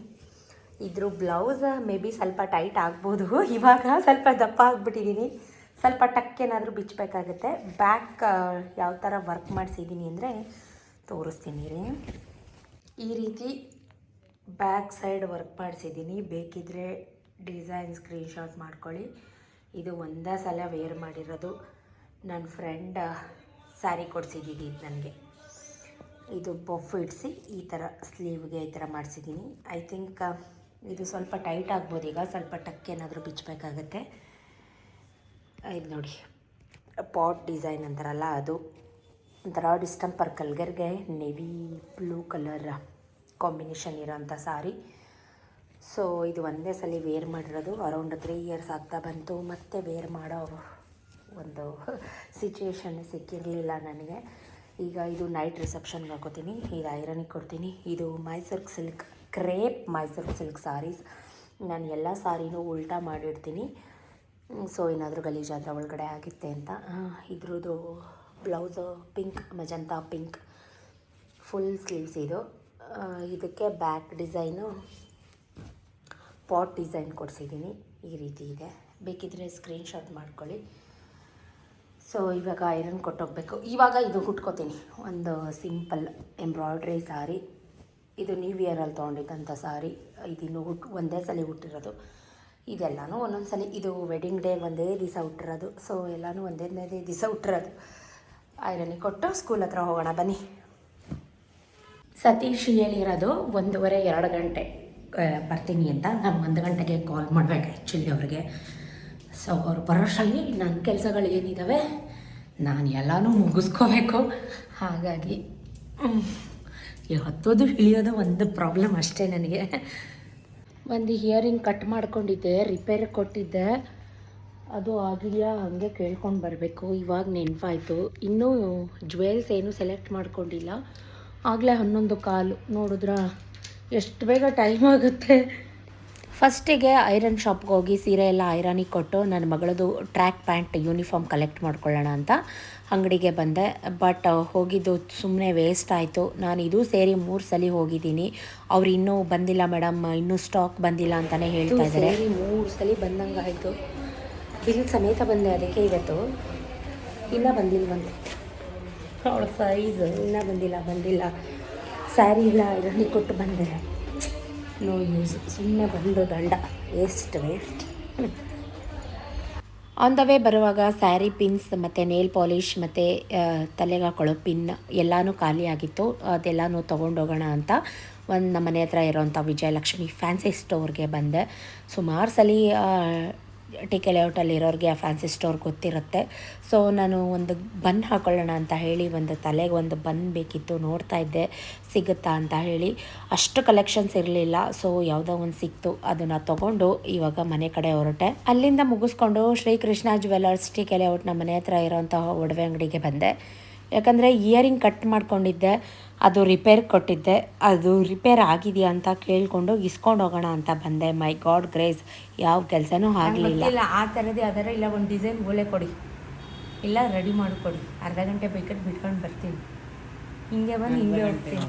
ಇದ್ರ ಬ್ಲೌಸ್, ಮೇ ಬಿ ಸ್ವಲ್ಪ ಟೈಟ್ ಆಗ್ಬೋದು. [LAUGHS] ಇವಾಗ ಸ್ವಲ್ಪ ದಪ್ಪ ಆಗಿಬಿಟ್ಟಿದ್ದೀನಿ ಸ್ವಲ್ಪ ಟಕ್ ಏನಾದರೂ ಬಿಚ್ಚಬೇಕಾಗುತ್ತೆ ಬ್ಯಾಕ್ ಯಾವ ಥರ ವರ್ಕ್ ಮಾಡಿಸಿದ್ದೀನಿ ಅಂದರೆ ತೋರಿಸ್ತೀನಿ ರೀ. ಈ ರೀತಿ ಬ್ಯಾಕ್ ಸೈಡ್ ವರ್ಕ್ ಮಾಡಿಸಿದ್ದೀನಿ ಬೇಕಿದ್ದರೆ ಡಿಸೈನ್ ಸ್ಕ್ರೀನ್ಶಾಟ್ ಮಾಡ್ಕೊಳ್ಳಿ. ಇದು ಒಂದೇ ಸಲ ವೇರ್ ಮಾಡಿರೋದು. ನನ್ನ ಫ್ರೆಂಡ್ ಸ್ಯಾರಿ ಕೊಡಿಸಿದ್ದೀನಿ ನನಗೆ. ಇದು ಬೊಫ್ ಇಡಿಸಿ ಈ ಥರ ಸ್ಲೀವ್ಗೆ ಈ ಥರ ಮಾಡಿಸಿದ್ದೀನಿ ಐ ಥಿಂಕ್ ಇದು ಸ್ವಲ್ಪ ಟೈಟ್ ಆಗ್ಬೋದು ಈಗ, ಸ್ವಲ್ಪ ಟಕ್ ಏನಾದರೂ ಬಿಚ್ಚಬೇಕಾಗತ್ತೆ. ಇದು ನೋಡಿ. ಪಾಟ್ ಡಿಸೈನ್ ಅಂತಾರಲ್ಲ ಅದು. ಒಂಥರ ಡಿಸ್ಟಂಪರ್ ಕಲ್ಗರ್ಗೆ ನೆವಿ ಬ್ಲೂ ಕಲರ್ ಕಾಂಬಿನೇಷನ್ ಇರೋಂಥ ಸಾರಿ. ಸೊ ಇದು ಒಂದೇ ಸಲ ವೇರ್ ಮಾಡಿರೋದು. ಅರೌಂಡ್ ತ್ರೀ ಇಯರ್ಸ್ ಆಗ್ತಾ ಬಂತು. ಮತ್ತೆ ವೇರ್ ಮಾಡೋ ಒಂದು ಸಿಚುವೇಶನ್ ಸಿಕ್ಕಿರಲಿಲ್ಲ ನನಗೆ. ಈಗ ಇದು ನೈಟ್ ರಿಸೆಪ್ಷನ್ಗೆ ಹಾಕೋತೀನಿ. ಇದು ಐರನಿಗೆ ಕೊಡ್ತೀನಿ. ಇದು Mysore silk crepe Mysore silk saris. ನಾನು ಎಲ್ಲ ಸಾರಿನೂ ಉಲ್ಟಾ ಮಾಡಿಡ್ತೀನಿ ಸೊ ಏನಾದರೂ ಗಲೀಜಾದ್ರ ಒಳಗಡೆ ಆಗಿತ್ತೆ ಅಂತ. ಇದ್ರದ್ದು blouse pink magenta pink full sleeves ಇದು. ಇದಕ್ಕೆ ಬ್ಯಾಕ್ ಡಿಸೈನು ಪಾಟ್ ಡಿಸೈನ್ ಕೊಡಿಸಿದ್ದೀನಿ. ಈ ರೀತಿ ಇದೆ. ಬೇಕಿದ್ರೆ ಸ್ಕ್ರೀನ್ಶಾಟ್ ಮಾಡ್ಕೊಳ್ಳಿ. ಸೊ ಇವಾಗ ಐರನ್ ಕೊಟ್ಟೋಗ್ಬೇಕು. ಇವಾಗ ಇದು ಹುಟ್ಕೋತೀನಿ ಒಂದು ಸಿಂಪಲ್ ಎಂಬ್ರಾಯ್ಡ್ರಿ ಸಾರಿ ಇದು ನ್ಯೂ ಇಯರಲ್ಲಿ ತೊಗೊಂಡಿದ್ದಂಥ ಸಾರಿ ಇದಿನ್ನು ಹುಟ್ಟು ಒಂದೇ ಸಲ ಹುಟ್ಟಿರೋದು. ಇದೆಲ್ಲನೂ ಒಂದೊಂದು ಸಲ, ಇದು ವೆಡ್ಡಿಂಗ್ ಡೇ ಒಂದೇ ದಿವಸ ಹುಟ್ಟಿರೋದು. ಸೊ ಎಲ್ಲನೂ ಒಂದೇ ದಿವಸ ಹುಟ್ಟಿರೋದು. ಐರನಿ ಕೊಟ್ಟು ಸ್ಕೂಲ್ ಹತ್ರ ಹೋಗೋಣ, ಬನ್ನಿ. ಸತೀಶ್ ಹೇಳಿರೋದು ಒಂದೂವರೆ ಎರಡು ಗಂಟೆ ಬರ್ತೀನಿ ಅಂತ. ನಾನು ಒಂದು ಗಂಟೆಗೆ ಕಾಲ್ ಮಾಡಬೇಕು ಆ್ಯಕ್ಚುಲಿ ಅವ್ರಿಗೆ. ಸೊ ಅವ್ರು ಬರೋಷಲ್ಲಿ ನನ್ನ ಕೆಲಸಗಳು ಏನಿದ್ದಾವೆ ನಾನು ಎಲ್ಲನೂ ಮುಗಿಸ್ಕೋಬೇಕು. ಹಾಗಾಗಿ ಹತ್ತೋದು ಇಳಿಯೋದು ಒಂದು ಪ್ರಾಬ್ಲಮ್ ಅಷ್ಟೇ ನನಗೆ. ಒಂದು ಹಿಯರಿಂಗ್ ಕಟ್ ಮಾಡ್ಕೊಂಡಿದ್ದೆ ರಿಪೇರ್ ಕೊಟ್ಟಿದ್ದೆ. ಅದು ಆಗಿಲ್ಲ, ಹಾಗೆ ಕೇಳ್ಕೊಂಡು ಬರಬೇಕು. ಇವಾಗ ನೆನಪಾಯಿತು. ಇನ್ನೂ ಜ್ಯುವೆಲ್ಸ್ ಏನು ಸೆಲೆಕ್ಟ್ ಮಾಡ್ಕೊಂಡಿಲ್ಲ. ಆಗಲೇ ಹನ್ನೊಂದು ಕಾಲು. ನೋಡಿದ್ರ, ಎಷ್ಟು ಬೇಗ ಟೈಮ್ ಆಗುತ್ತೆ. ಫಸ್ಟಿಗೆ ಐರನ್ ಶಾಪ್ಗೆ ಹೋಗಿ ಸೀರೆ ಎಲ್ಲ ಐರನಿಗೆ ಕೊಟ್ಟು ನನ್ನ ಮಗಳದು ಟ್ರ್ಯಾಕ್ ಪ್ಯಾಂಟ್ ಯೂನಿಫಾರ್ಮ್ ಕಲೆಕ್ಟ್ ಮಾಡ್ಕೊಳ್ಳೋಣ ಅಂತ ಅಂಗಡಿಗೆ ಬಂದೆ. ಬಟ್ ಹೋಗಿದ್ದು ಸುಮ್ಮನೆ ವೇಸ್ಟ್ ಆಯಿತು. ನಾನು ಇದು ಸೇರಿ ಮೂರು ಸಲ ಹೋಗಿದ್ದೀನಿ. ಅವ್ರು ಇನ್ನೂ ಬಂದಿಲ್ಲ ಮೇಡಮ್ ಇನ್ನೂ ಸ್ಟಾಕ್ ಬಂದಿಲ್ಲ ಅಂತಲೇ ಹೇಳ್ತಾ ಇದ್ದಾರೆ. ಮೂರು ಸಲ ಬಂದಂಗೆ ಆಯಿತು. ಬಿಲ್ ಸಮೇತ ಬಂದೆ ಅದಕ್ಕೆ ಇವತ್ತು. ಇನ್ನೂ ಬಂದಿಲ್ವಂತೆ ಅವಳ ಸೈಜ್ ಇನ್ನೂ ಬಂದಿಲ್ಲ ಬಂದಿಲ್ಲ. ಸ್ಯಾರಿ ಇಲ್ಲ ಐರನಿಗೆ ಕೊಟ್ಟು ಬಂದೆ. ನೋ ಯೂಸ್ ಸುಮ್ಮನೆ ಬಂದು ದಂಡ. Waste waste on the way ಬರುವಾಗ ಸ್ಯಾರಿ ಪಿನ್ಸ್ ಮತ್ತು ನೇಲ್ ಪಾಲಿಷ್ ಮತ್ತು ತಲೆಗೆ ಹಾಕೊಳ್ಳೋ ಪಿನ್ ಎಲ್ಲನೂ ಖಾಲಿ ಆಗಿತ್ತು. ಅದೆಲ್ಲನೂ ತೊಗೊಂಡೋಗೋಣ ಅಂತ ಒಂದು ನಮ್ಮ ಮನೆ ಹತ್ರ ಇರೋವಂಥ ವಿಜಯಲಕ್ಷ್ಮಿ ಫ್ಯಾನ್ಸಿ ಸ್ಟೋರ್ಗೆ ಬಂದೆ. ಸುಮಾರು ಸಲ ಟಿ ಕೆ ಲೇಔಟಲ್ಲಿ ಇರೋರಿಗೆ ಆ ಫ್ಯಾನ್ಸಿ ಸ್ಟೋರ್ ಗೊತ್ತಿರುತ್ತೆ. ಸೊ ನಾನು ಒಂದು ಬನ್ ಹಾಕೊಳ್ಳೋಣ ಅಂತ ಹೇಳಿ ಒಂದು ತಲೆಗೆ ಒಂದು ಬನ್ ಬೇಕಿತ್ತು ನೋಡ್ತಾ ಇದ್ದೆ. ಸಿಗುತ್ತಾ ಅಂತ ಹೇಳಿ. ಅಷ್ಟು ಕಲೆಕ್ಷನ್ಸ್ ಇರಲಿಲ್ಲ. ಸೊ ಯಾವುದೋ ಒಂದು ಸಿಕ್ತು. ಅದನ್ನು ತೊಗೊಂಡು ಇವಾಗ ಮನೆ ಕಡೆ ಹೊರಟೆ. ಅಲ್ಲಿಂದ ಮುಗಿಸ್ಕೊಂಡು Srikrishna jewellers T K layout ನಮ್ಮ ಮನೆ ಹತ್ರ ಇರೋಂತಹ ಒಡವೆ ಅಂಗಡಿಗೆ ಬಂದೆ. ಯಾಕಂದರೆ ಇಯರಿಂಗ್ ಕಟ್ ಮಾಡ್ಕೊಂಡಿದ್ದೆ. ಅದು ರಿಪೇರ್ ಕೊಟ್ಟಿದ್ದೆ. ಅದು ರಿಪೇರ್ ಆಗಿದೆಯಾ ಅಂತ ಕೇಳಿಕೊಂಡು ಇಸ್ಕೊಂಡು ಹೋಗೋಣ ಅಂತ ಬಂದೆ. ಮೈ ಗಾಡ್ ಗ್ರೇಸ್ ಯಾವ ಕೆಲಸನೂ ಆಗಲಿಲ್ಲ. ಇಲ್ಲ ಆ ಥರದೇ ಯಾವ್ದಾರ ಇಲ್ಲ ಒಂದು ಡಿಸೈನ್ ಓಲೆ ಕೊಡಿ. ಇಲ್ಲ ರೆಡಿ ಮಾಡಿಕೊಡಿ ಅರ್ಧ ಗಂಟೆ ಬೇಕಾದ್ರೆ ಬಿಟ್ಕೊಂಡು ಬರ್ತೀನಿ. ಹಿಂಗೆ ಬಂದು ಹಿಂಗೆ ಹೋಗ್ತೀನಿ.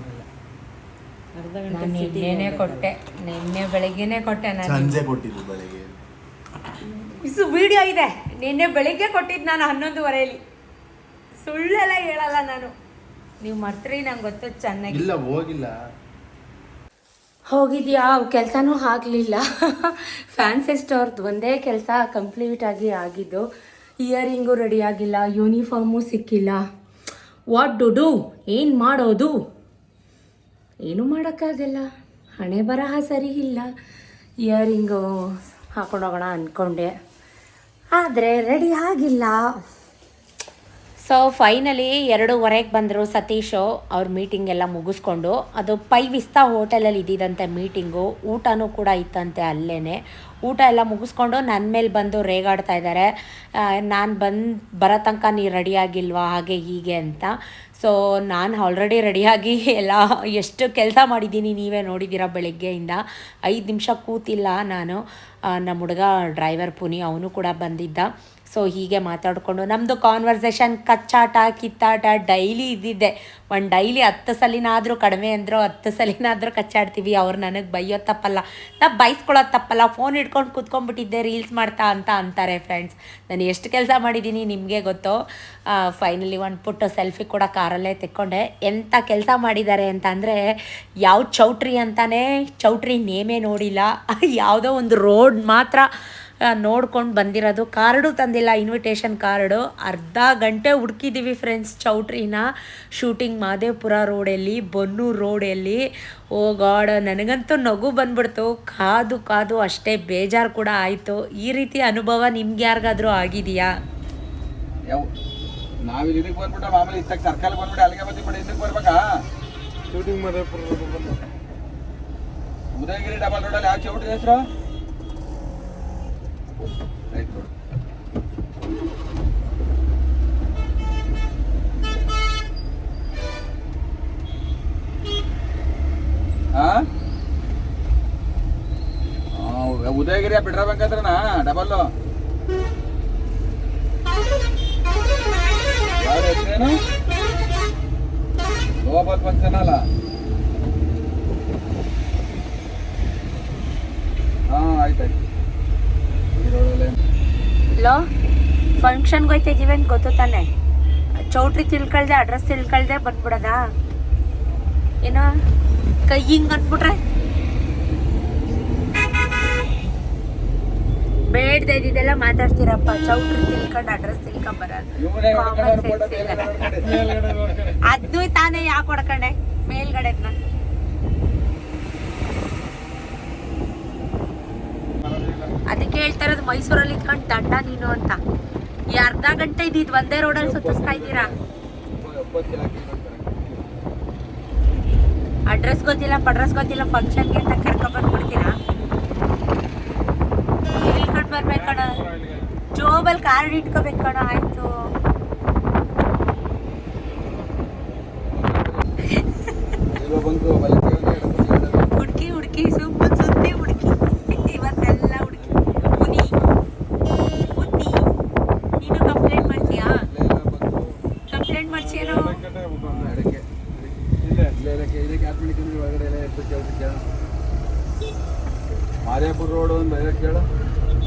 ನಾನು ನಿನ್ನೆನೇ ಕೊಟ್ಟೆ. ನಿನ್ನೆ ಬೆಳಗ್ಗೆನೇ ಕೊಟ್ಟೆ ನಾನು. ಸಂಜೆ ಕೊಟ್ಟಿದ್ದು ಬೆಳಗ್ಗೆ. ಇಸು ವಿಡಿಯೋ ಇದೆ. ನಿನ್ನೆ ಬೆಳಿಗ್ಗೆ ಕೊಟ್ಟಿದ್ದು ನಾನು ಹನ್ನೊಂದುವರೆಯಲ್ಲಿ. ಸುಳ್ಳೆಲ್ಲ ಹೇಳಲ್ಲ ನಾನು. ನೀವು ಮರ್ತ್ರಿ ನಂಗೆ ಗೊತ್ತು ಚೆನ್ನಾಗಿ. ಇಲ್ಲ ಹೋಗಿಲ್ಲ. ಹೋಗಿದ್ಯಾ? ಅವು ಕೆಲಸನೂ ಆಗಲಿಲ್ಲ. ಫ್ಯಾನ್ಸಿ ಸ್ಟೋರ್ದು ಒಂದೇ ಕೆಲಸ ಕಂಪ್ಲೀಟ್ ಆಗಿ ಆಗಿದ್ದು ಇಯರಿಂಗು ರೆಡಿ ಆಗಿಲ್ಲ ಯೂನಿಫಾರ್ಮು ಸಿಕ್ಕಿಲ್ಲ. What to do? ಏನು ಮಾಡೋದು? ಏನೂ ಮಾಡೋಕ್ಕಾಗಲ್ಲ. ಹಣೆ ಬರಹ ಸರಿ ಇಲ್ಲ. ಇಯರಿಂಗು ಹಾಕೊಂಡೋಗೋಣ ಅಂದ್ಕೊಂಡೆ ಆದರೆ ರೆಡಿ ಆಗಿಲ್ಲ. ಸೊ ಫೈನಲಿ ಎರಡೂವರೆಗೆ ಬಂದರು ಸತೀಶು, ಅವ್ರ ಮೀಟಿಂಗ್ ಎಲ್ಲ ಮುಗಿಸ್ಕೊಂಡು. ಅದು ಪೈ ವಿಸ್ತಾ ಹೋಟೆಲಲ್ಲಿ ಇದ್ದಿದ್ದಂತೆ ಮೀಟಿಂಗು ಊಟನೂ ಕೂಡ ಇತ್ತಂತೆ ಅಲ್ಲೇ ಊಟ ಎಲ್ಲ ಮುಗಿಸ್ಕೊಂಡು ನನ್ನ ಮೇಲೆ ಬಂದು ರೇಗಾಡ್ತಾ ಇದ್ದಾರೆ. ನಾನು ಬಂದು, ಬರೋ ತನಕ ನೀ ರೆಡಿಯಾಗಿಲ್ವಾ ಹಾಗೆ ಹೀಗೆ ಅಂತ. ಸೊ ನಾನು ಆಲ್ರೆಡಿ ರೆಡಿಯಾಗಿ ಎಲ್ಲ, ಎಷ್ಟು ಕೆಲಸ ಮಾಡಿದ್ದೀನಿ ನೀವೇ ನೋಡಿದ್ದೀರಾ ಬೆಳಗ್ಗೆಯಿಂದ. ಐದು ನಿಮಿಷ ಕೂತಿಲ್ಲ ನಾನು. ನಮ್ಮ ಹುಡುಗ ಡ್ರೈವರ್ ಪುನಿ, ಅವನು ಕೂಡ ಬಂದಿದ್ದ. ಸೊ ಹೀಗೆ ಮಾತಾಡಿಕೊಂಡು ನಮ್ಮದು ಕಾನ್ವರ್ಸೇಷನ್ ಕಚ್ಚಾಟ, ಕಿತ್ತಾಟ ಡೈಲಿ ಇದ್ದಿದ್ದೆ. ಒಂದು ಡೈಲಿ ಹತ್ತು ಸಲಿನಾದರೂ ಕಡಿಮೆ ಅಂದರು ಹತ್ತು ಸಲಿನಾದರೂ ಕಚ್ಚಾಡ್ತೀವಿ. ಅವ್ರು ನನಗೆ ಬೈಯೋ ತಪ್ಪಲ್ಲ. ನಾ ಬೈಸ್ಕೊಳ್ಳೋ ತಪ್ಪಲ್ಲ. ಫೋನ್ ಹಿಡ್ಕೊಂಡು ಕೂತ್ಕೊಂಡ್ಬಿಟ್ಟಿದ್ದೆ ರೀಲ್ಸ್ ಮಾಡ್ತಾ ಅಂತ ಅಂತಾರೆ ಫ್ರೆಂಡ್ಸ್ ನಾನು ಎಷ್ಟು ಕೆಲಸ ಮಾಡಿದ್ದೀನಿ ನಿಮಗೆ ಗೊತ್ತು? ಫೈನಲಿ ಒಂದು ಪುಟ್ಟ ಸೆಲ್ಫಿ ಕೂಡ ಕಾರಲ್ಲೇ ತೆಕ್ಕೊಂಡೆ. ಎಂಥ ಕೆಲಸ ಮಾಡಿದ್ದಾರೆ ಅಂತ ಅಂದರೆ, ಯಾವ ಚೌಟ್ರಿ ಅಂತಾನೆ, ಚೌಟ್ರಿ ನೇಮೇ ನೋಡಿಲ್ಲ. [LAUGHS] ಯಾವುದೋ ಒಂದು ರೋಡ್ ಮಾತ್ರ. ನೋಡ್ಕೊಂಡು ಬಂದಿರೋದು. ಕಾರ್ಡು ತಂದಿಲ್ಲ ಇನ್ವಿಟೇಷನ್ ಕಾರ್ಡು. ಅರ್ಧ ಗಂಟೆ ಹುಡುಕಿದ್ದೀವಿ ಫ್ರೆಂಡ್ಸ್ ಚೌಟ್ರಿನ. ಶೂಟಿಂಗ್ ಮಾದೇಪುರ ರೋಡಲ್ಲಿ ಬನ್ನೂರು ರೋಡಲ್ಲಿ ಓ ಗಾಡ್ ನನಗಂತೂ ನಗು ಬಂದ್ಬಿಡ್ತು. ಕಾದು ಕಾದು ಅಷ್ಟೇ ಬೇಜಾರು ಕೂಡ ಆಯಿತು. ಈ ರೀತಿ ಅನುಭವ ನಿಮ್ಗೆ ಯಾರಿಗಾದ್ರೂ ಆಗಿದೆಯಾ? ಯಾವ ನಾವಿಲ್ಲಿ ಇದಕ್ಕೆ ಬಂದ್ಬಿಟ್ಟು ಮಾಮೂಲಿ ಇತ್ತಾಗ ಸರ್ಕಲ್ ಬಂದ್ಬಿಟ್ಟು ಅಲ್ಲಿಗೆ ಬಂದು ಬಿಡಿ. ಇದಕ್ಕೆ ಬರ್ಬೇಕಾ? ಶೂಟಿಂಗ್ ಮಧುಪುರ ಉದಯಗಿರಿ ಡಬಲ್ ರೋಡಲ್ಲಿ ಯಾವ ಚೌಟ್ರಿ ಹೆಸರು? ಉದಯಗಿರಿಯ ಪೆಟ್ರೋಲ್ ಬಂಕ್ ಹತ್ರನಾ? ಡಬಲ್ಲು ಲೋಬಲ್ ಫಂಕ್ಷನ್ ಅಲ್ಲ. ಫಂಕ್ಷನ್ಗೆ ಹೋಯ್ತಾ ಇದೀವಿ ಅಂತ ಗೊತ್ತು ತಾನೆ. ಚೌಟ್ರಿ ತಿಳ್ಕೊಳ್ದೆ ಅಡ್ರೆಸ್ ತಿಳ್ಕೊಳ್ದೆ ಬಂದ್ಬಿಡದ? ಏನೋ ಕೈ ಹಿಂಗ್ ಅಂದ್ಬಿಟ್ರೆ? ಬೇಡ್ದೆ ಇದೆಲ್ಲ ಮಾತಾಡ್ತೀರಪ್ಪ. ಚೌಟ್ರಿ ತಿಳ್ಕೊಂಡು ಅಡ್ರೆಸ್ ತಿಳ್ಕೊಂಡ್ ಬರೋದು ಇವನೇ Common ಫೋಟೋ sense ಇಲ್ಲ. ಅದು ತಾನೇ ಯಾಕೆ ಹೊಡ್ಕೊಂಡೆ? ಮೇಲ್ಗಡೆ ಅದಕ್ಕೆ ಹೇಳ್ತಾ ಇರೋದು ಮೈಸೂರಲ್ಲಿ ಇಟ್ಕೊಂಡು ದಂಡ ನೀನು ಅಂತ. ಅರ್ಧ ಗಂಟೆ ಇದ್ದಿದ್ ಒಂದೇ ರೋಡಲ್ಲಿ ಸುತ್ತಿಸ್ತಾ ಇದ್ದೀರಾ? ಅಡ್ರೆಸ್ ಗೊತ್ತಿಲ್ಲ, ಪಡ್ರೆಸ್ ಗೊತ್ತಿಲ್ಲ ಫಂಕ್ಷನ್ಗೆ ಅಂತ ಕರ್ಕೊಂಡ್ಬಂದ್ಬಿಡ್ತೀರಾ ಬರ್ಬೇಕು ಬರ್ಬೇಕಣ ಜೋಬಲ್ ಕಾರ್ಡ್ ಇಟ್ಕೋಬೇಕಣ ಆಯ್ತು. ಆಯಿತು ಬಂತು ಬಲಕ್ಕೆ ಹುಡುಕಿ ಹುಡುಕಿ ಸುಮ್ಮನೆ ಸುತ್ತಿ ಹುಡುಕಿ ಇವತ್ತೆಲ್ಲ ಹುಡುಕಿ ಮುನಿ ಮುನಿ ನೀನು ಕಂಪ್ಲೇಂಟ್ ಮಾಡ್ತೀಯಾ ಕಂಪ್ಲೇಂಟ್ ಮಾಡ್ತೀಯೇನೋ ಮಾರಿಯಾಪುರ ರೋಡ್ ಒಂದು ಕೇಳು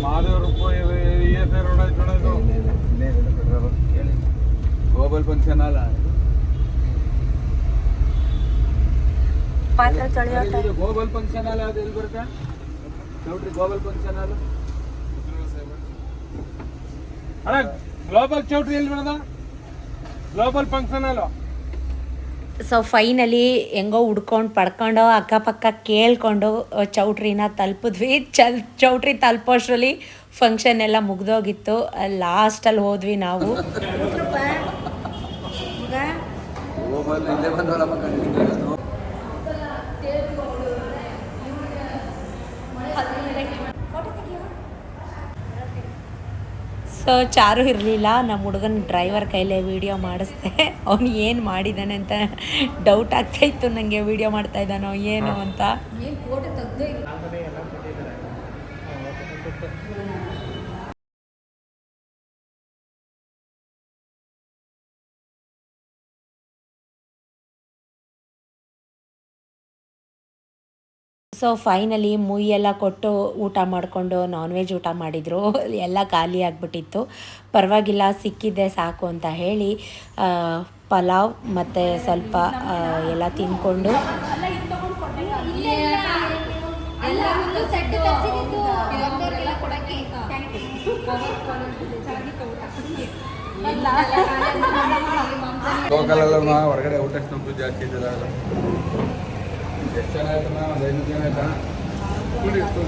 Madevrappa E S I road ಆಯ್ತು ಕಣದು ಗ್ಲೋಬಲ್ ಫಂಕ್ಷನ್ ಅಲ್ಲ ಇದು ಗ್ಲೋಬಲ್ ಫಂಕ್ಷನ್ ಅಲ್ಲ ಅದು ಎಲ್ಲಿ ಬರುತ್ತೆ? ನೋಡ್ರಿ ಗ್ಲೋಬಲ್ ಫಂಕ್ಷನ್ ಅಲ್ಲ ಅಣ್ಣ ಗ್ಲೋಬಲ್ ಚೌಟ್ರಿ ಎಲ್ಲಿ ಬರೋದ? ಗ್ಲೋಬಲ್ ಫಂಕ್ಷನ್ ಅಲ್ಲ ಸೊ ಫೈನಲಿ ಹೆಂಗೋ ಹುಡ್ಕೊಂಡು ಪಡ್ಕೊಂಡು ಅಕ್ಕಪಕ್ಕ ಕೇಳ್ಕೊಂಡು ಚೌಟ್ರಿನ ತಲುಪಿದ್ವಿ. ಚಲ್ ಚೌಟ್ರಿ ತಲುಪೋಷ್ಟ್ರಲ್ಲಿ ಫಂಕ್ಷನ್ ಎಲ್ಲ ಮುಗ್ದೋಗಿತ್ತು. ಲಾಸ್ಟಲ್ಲಿ ಹೋದ್ವಿ ನಾವು ಗ್ಲೋಬಲ್ ಇಲ್ಲೇ ಬಂದವರಪ್ಪ ಕಂಡಿದ್ದೀನಿ ಸೊ ಚಾರು ಇರಲಿಲ್ಲ. ನಮ್ಮ ಹುಡುಗನ ಡ್ರೈವರ್ ಕೈಲೇ ವಿಡಿಯೋ ಮಾಡಿಸ್ದೆ. ಅವ್ನು ಏನು ಮಾಡಿದ್ದಾನೆ ಅಂತ ಡೌಟ್ ಆಗ್ತಾ ಇತ್ತು. ನನಗೆ ವಿಡಿಯೋ ಮಾಡ್ತಾ ಇದ್ದಾನೋ ಏನು ಅಂತ. ಸೊ ಫೈನಲಿ ಎಲ್ಲ ಕೊಟ್ಟು ಊಟ ಮಾಡಿಕೊಂಡು ನಾನ್ ವೆಜ್ ಊಟ ಮಾಡಿದರು. ಎಲ್ಲ ಖಾಲಿ ಆಗಿಬಿಟ್ಟಿತ್ತು. ಪರವಾಗಿಲ್ಲ ಸಿಕ್ಕಿದ್ದೆ ಸಾಕು ಅಂತ ಹೇಳಿ ಪಲಾವ್ ಮತ್ತು ಸ್ವಲ್ಪ ಎಲ್ಲ ತಿಂದ್ಕೊಂಡು ಹೊರಗಡೆ ಊಟ ಜಾಸ್ತಿ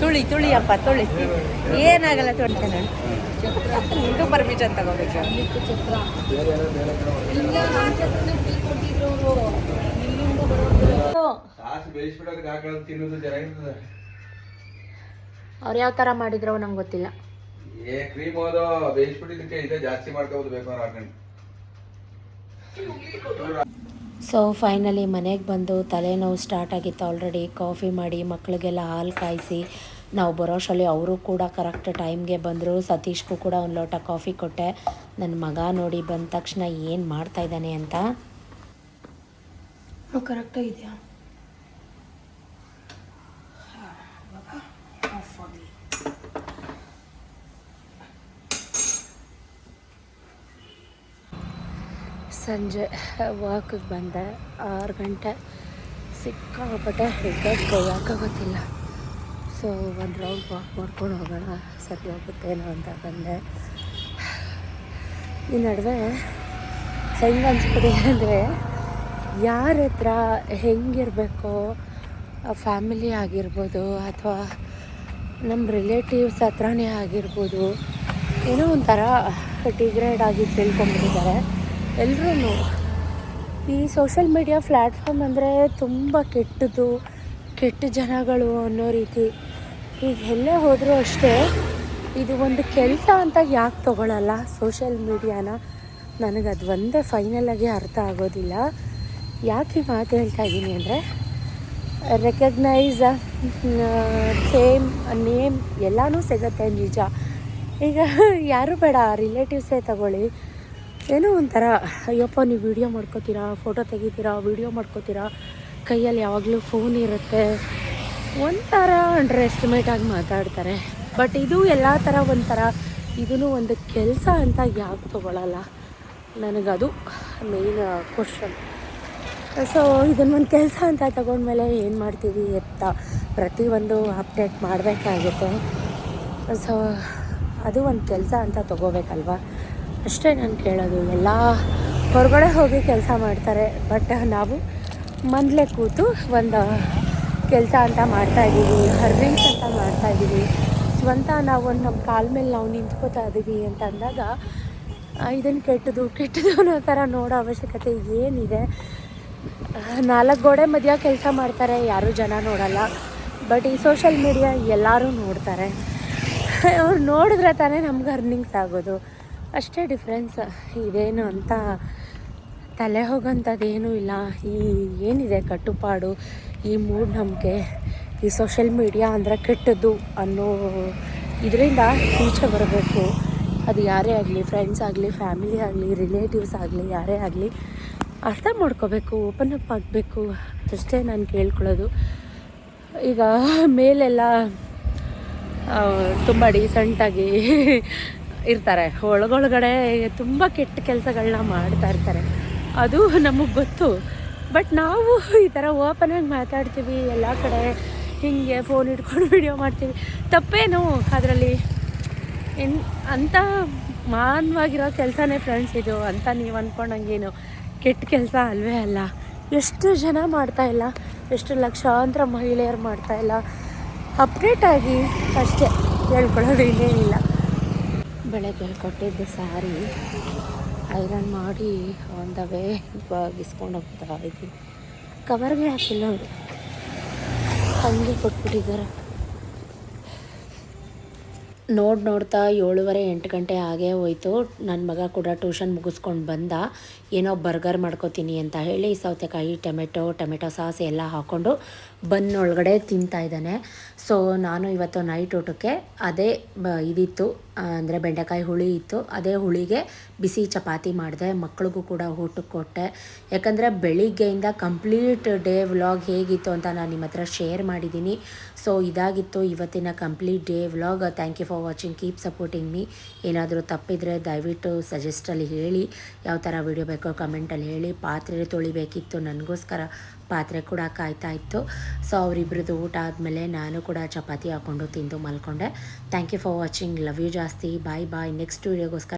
ತುಳಿ ತುಳಿಯಪ್ಪ ತುಳಿ. ಏನಾಗಲ್ಲ ತೊಡ್ತೇನೆ ನಿಂದು ಪರ್ಮಿಷನ್ ತಗೋಬೇಕು. ಅವ್ರು ಯಾವ ತರ ಮಾಡಿದ್ರು ನಂಗೆ ಗೊತ್ತಿಲ್ಲ. ಏ ಕ್ರೀಮ್ ಹೋದು ಬೇಯಿಸ್ಬಿಟ್ಟಿದ್ದಕ್ಕೆ ಇದೆ ಜಾಸ್ತಿ ಮಾಡ್ಕೋಬೋದು ಬೇಕು ಅವ್ರು ಹಾಕೊಂಡು. ಸೊ ಫೈನಲಿ ಮನೆಗೆ ಬಂದು ತಲೆನೋವು ಸ್ಟಾರ್ಟ್ ಆಗಿತ್ತು. ಆಲ್ರೆಡಿ ಕಾಫಿ ಮಾಡಿ ಮಕ್ಕಳಿಗೆಲ್ಲ ಹಾಲು ಕಾಯಿಸಿ, ನಾವು ಬರೋಷ್ಟರಲ್ಲಿ ಅವರು ಕೂಡ ಕರೆಕ್ಟ್ ಟೈಮ್ಗೆ ಬಂದರು. ಸತೀಶ್ಗೂ ಕೂಡ ಒಂದು ಲೋಟ ಕಾಫಿ ಕೊಟ್ಟೆ. ನನ್ನ ಮಗ ನೋಡಿ ಬಂದ ತಕ್ಷಣ ಏನು ಮಾಡ್ತಾಯಿದ್ದಾನೆ ಅಂತ? ಕರೆಕ್ಟಾಗಿದೆಯಾ ಸಂಜೆ ವಾಕಿಗೆ ಬಂದೆ. ಆರು ಗಂಟೆ ಸಿಕ್ಕಾಪಟ್ಟೆ ಹೆಗ್ಗಟ್ ಗೊತ್ತಿಲ್ಲ. ಸೊ ಒಂದು ರೌಂಡ್ ವಾಕ್ ಮಾಡ್ಕೊಂಡು ಹೋಗೋಣ, ಸರಿ ಹೋಗುತ್ತೇನೋ ಅಂತ ಬಂದೆ. ಈ ನಡುವೆ ಹೆಂಗೆ ಅನ್ಸ್ಬಿಟ್ಟು ಅಂದರೆ, ಯಾರ ಹತ್ರ ಹೆಂಗಿರಬೇಕು ಫ್ಯಾಮಿಲಿ ಆಗಿರ್ಬೋದು ಅಥವಾ ನಮ್ಮ ರಿಲೇಟಿವ್ಸ್ ಹತ್ರನೇ ಆಗಿರ್ಬೋದು, ಏನೋ ಒಂಥರ ಡಿಗ್ರೇಡ್ ಆಗಿ ತಿಳ್ಕೊಂಬಿಟ್ಟಿದ್ದಾರೆ ಎಲ್ಲರೂ ಈ ಸೋಷಿಯಲ್ ಮೀಡಿಯಾ ಪ್ಲ್ಯಾಟ್ಫಾರ್ಮ್ ಅಂದರೆ ತುಂಬ ಕೆಟ್ಟದ್ದು, ಕೆಟ್ಟ ಜನಗಳು ಅನ್ನೋ ರೀತಿ. ಈಗ ಎಲ್ಲೇ ಹೋದರೂ ಅಷ್ಟೇ, ಇದು ಒಂದು ಕೆಲಸ ಅಂತ ಯಾಕೆ ತೊಗೊಳಲ್ಲ ಸೋಷಿಯಲ್ ಮೀಡಿಯಾನ ನನಗೆ ಅದು ಒಂದೇ ಫೈನಲಾಗಿ ಅರ್ಥ ಆಗೋದಿಲ್ಲ. ಯಾಕೆ ಈ ಮಾತು ಹೇಳ್ತಾ ಇದ್ದೀನಿ ಅಂದರೆ ರೆಕಗ್ನೈಸ್ ಸೇಮ್ ನೇಮ್ ಎಲ್ಲನೂ ಸಿಗುತ್ತೆ ನಿಜ. ಈಗ ಯಾರು ಬೇಡ ರಿಲೇಟಿವ್ಸೇ ತಗೊಳ್ಳಿ. ಏನೋ ಒಂಥರ, ಅಯ್ಯಪ್ಪ, ನೀವು ವೀಡಿಯೋ ಮಾಡ್ಕೋತೀರಾ? ಫೋಟೋ ತೆಗಿತೀರಾ? ವೀಡಿಯೋ ಮಾಡ್ಕೋತೀರಾ? ಕೈಯಲ್ಲಿ ಯಾವಾಗಲೂ ಫೋನ್ ಇರುತ್ತೆ. ಒಂಥರ ಅಂಡರ್ ಎಸ್ಟಿಮೇಟ್ ಆಗಿ ಮಾತಾಡ್ತಾರೆ. ಬಟ್ ಇದು ಎಲ್ಲ ಥರ ಒಂಥರ ಇದೂ ಒಂದು ಕೆಲಸ ಅಂತ ಯಾಕೆ ತೊಗೊಳಲ್ಲ. ನನಗದು ಮೇಯ್ನ್ ಕ್ವಶನ್ ಸೊ ಇದನ್ನೊಂದು ಕೆಲಸ ಅಂತ ತಗೊಂಡ್ಮೇಲೆ ಏನು ಮಾಡ್ತೀವಿ ಎತ್ತ ಪ್ರತಿಯೊಂದು ಅಪ್ಡೇಟ್ ಮಾಡಬೇಕಾಗುತ್ತೆ. ಸೊ ಅದು ಒಂದು ಕೆಲಸ ಅಂತ ತಗೋಬೇಕಲ್ವ? ಅಷ್ಟೇ ನಾನು ಕೇಳೋದು. ಎಲ್ಲ ಹೊರಗಡೆ ಹೋಗಿ ಕೆಲಸ ಮಾಡ್ತಾರೆ. ಬಟ್ ನಾವು ಮಂದಲೆ ಕೂತು ಒಂದು ಕೆಲಸ ಅಂತ ಮಾಡ್ತಾಯಿದ್ದೀವಿ ಹರ್ನಿಂಗ್ಸ್ ಅಂತ ಮಾಡ್ತಾಯಿದ್ದೀವಿ ಸ್ವಂತ ನಾವು ಒಂದು ನಮ್ಮ ಕಾಲ ಮೇಲೆ ನಾವು ನಿಂತ್ಕೋತಾ ಇದ್ದೀವಿ ಅಂತ ಅಂದಾಗ ಇದನ್ನು ಕೆಟ್ಟದು ಕೆಟ್ಟದು ಅನ್ನೋ ಥರ ನೋಡೋ ಅವಶ್ಯಕತೆ ಏನಿದೆ? ನಾಲ್ಕು ಗೋಡೆ ಮಧ್ಯ ಕೆಲಸ ಮಾಡ್ತಾರೆ, ಯಾರೂ ಜನ ನೋಡಲ್ಲ. ಬಟ್ ಈ ಸೋಷಲ್ ಮೀಡಿಯಾ ಎಲ್ಲರೂ ನೋಡ್ತಾರೆ. ಅವ್ರು ನೋಡಿದ್ರೆ ತಾನೇ ನಮ್ಗೆ ಅರ್ನಿಂಗ್ಸ್ ಆಗೋದು. ಅಷ್ಟೇ ಡಿಫ್ರೆನ್ಸ್ ಇದೇನು ಅಂತ ತಲೆ ಹೋಗೋಂಥದ್ದೇನೂ ಇಲ್ಲ. ಈ ಏನಿದೆ ಕಟ್ಟುಪಾಡು, ಈ ಮೂಢನಂಬಿಕೆ ಈ ಸೋಷಲ್ ಮೀಡಿಯಾ ಅಂದರೆ ಕೆಟ್ಟದ್ದು ಅನ್ನೋ ಇದರಿಂದ ಈಚೆ ಬರಬೇಕು. ಅದು ಯಾರೇ ಆಗಲಿ ಫ್ರೆಂಡ್ಸ್ ಆಗಲಿ ಫ್ಯಾಮಿಲಿ ಆಗಲಿ ರಿಲೇಟಿವ್ಸ್ ಆಗಲಿ, ಯಾರೇ ಆಗಲಿ, ಅರ್ಥ ಮಾಡ್ಕೋಬೇಕು ಓಪನ್ ಅಪ್ ಆಗಬೇಕು. ಅಷ್ಟೇ ನಾನು ಕೇಳ್ಕೊಳ್ಳೋದು. ಈಗ ಮೇಲೆಲ್ಲ ತುಂಬ ಡೀಸೆಂಟಾಗಿ ಇರ್ತಾರೆ. ಒಳಗೊಳಗಡೆ ತುಂಬ ಕೆಟ್ಟ ಕೆಲಸಗಳನ್ನ ಮಾಡ್ತಾ ಇರ್ತಾರೆ. ಅದು ನಮಗೆ ಗೊತ್ತು. ಬಟ್ ನಾವು ಈ ಥರ ಓಪನಾಗಿ ಮಾತಾಡ್ತೀವಿ, ಎಲ್ಲ ಕಡೆ ಹೀಗೆ ಫೋನ್ ಇಟ್ಕೊಂಡು [LAUGHS] ವಿಡಿಯೋ ಮಾಡ್ತೀವಿ. ತಪ್ಪೇನು ಅದರಲ್ಲಿ. ಇನ್ ಅಂಥ ಮಾನವಾಗಿರೋ ಕೆಲಸನೇ ಫ್ರೆಂಡ್ಸ್ ಇದು. ಅಂತ ನೀವು ಅಂದ್ಕೊಂಡಂಗೇನು ಕೆಟ್ಟ ಕೆಲಸ ಅಲ್ವೇ ಅಲ್ಲ. ಎಷ್ಟು ಜನ ಮಾಡ್ತಾ ಇಲ್ಲ. ಎಷ್ಟು ಲಕ್ಷಾಂತರ ಮಹಿಳೆಯರು ಮಾಡ್ತಾ ಇಲ್ಲ. ಅಪ್ಡೇಟ್ ಆಗಿ ಅಷ್ಟೇ. ಹೇಳ್ಕೊಳ್ಳೋದು ಇನ್ನೇನಿಲ್ಲ. ಬೆಳಗ್ಗೆ ಕೊಟ್ಟಿದ್ದ ಸ್ಯಾರಿ ಐರನ್ ಮಾಡಿ ಒಂದವೇ ಬಾಗಿಸ್ಕೊಂಡು ಹೋಗ್ತಾ ಇದ್ದೀನಿ. ಕವರ್ಗೆ ಹಾಕಿಲ್ಲ ಅವರು. ಹಂಗೆ ಕೊಟ್ಬಿಟ್ಟಿದ್ದಾರೆ. ನೋಡಿ ನೋಡ್ತಾ ಏಳುವರೆ ಎಂಟು ಗಂಟೆ ಆಗೇ ಹೋಯ್ತು. ನನ್ನ ಮಗ ಕೂಡ ಟ್ಯೂಷನ್ ಮುಗಿಸ್ಕೊಂಡು ಬಂದ. ಏನೋ ಬರ್ಗರ್ ಮಾಡ್ಕೋತೀನಿ ಅಂತ ಹೇಳಿ ಸೌತೆಕಾಯಿ, ಟೊಮೆಟೊ ಟೊಮೆಟೊ ಸಾಸ್ ಎಲ್ಲ ಹಾಕ್ಕೊಂಡು ಬನ್ನೊಳಗಡೆ ತಿಂತಾ ಇದ್ದಾನೆ. ಸೊ ನಾನು ಇವತ್ತು ನೈಟ್ ಊಟಕ್ಕೆ ಅದೇ ಬ ಇದಿತ್ತು, ಅಂದರೆ ಬೆಂಡೆಕಾಯಿ ಹುಳಿ ಇತ್ತು. ಅದೇ ಹುಳಿಗೆ ಬಿಸಿ ಚಪಾತಿ ಮಾಡಿದೆ. ಮಕ್ಳಿಗೂ ಕೂಡ ಊಟಕ್ಕೆ ಕೊಟ್ಟೆ. ಯಾಕಂದರೆ ಬೆಳಿಗ್ಗೆಯಿಂದ ಕಂಪ್ಲೀಟ್ ಡೇ ವ್ಲಾಗ್ ಹೇಗಿತ್ತು ಅಂತ ನಾನು ನಿಮ್ಮ ಹತ್ರ ಶೇರ್ ಮಾಡಿದ್ದೀನಿ. ಸೊ ಇದಾಗಿತ್ತು ಇವತ್ತಿನ complete day vlog thank you for watching keep supporting me ಏನಾದರೂ ತಪ್ಪಿದರೆ ದಯವಿಟ್ಟು ಸಜೆಸ್ಟಲ್ಲಿ ಹೇಳಿ. ಯಾವ ಥರ ವೀಡಿಯೋ ಬೇಕೋ ಕಮೆಂಟಲ್ಲಿ ಹೇಳಿ. ಪಾತ್ರೆ ತೊಳಿಬೇಕಿತ್ತು. ನನಗೋಸ್ಕರ ಪಾತ್ರೆ ಕೂಡ ಕಾಯ್ತಾ ಇತ್ತು. ಸೊ ಅವರಿಬ್ರದ್ದು ಊಟ ಆದಮೇಲೆ ನಾನು ಕೂಡ ಚಪಾತಿ ಹಾಕ್ಕೊಂಡು ತಿಂದು ಮಲ್ಕೊಂಡೆ. Thank you for watching love you ಜಾಸ್ತಿ. ಬಾಯ್ ಬಾಯ್ ನೆಕ್ಸ್ಟ್ ವೀಡಿಯೋಗೋಸ್ಕರ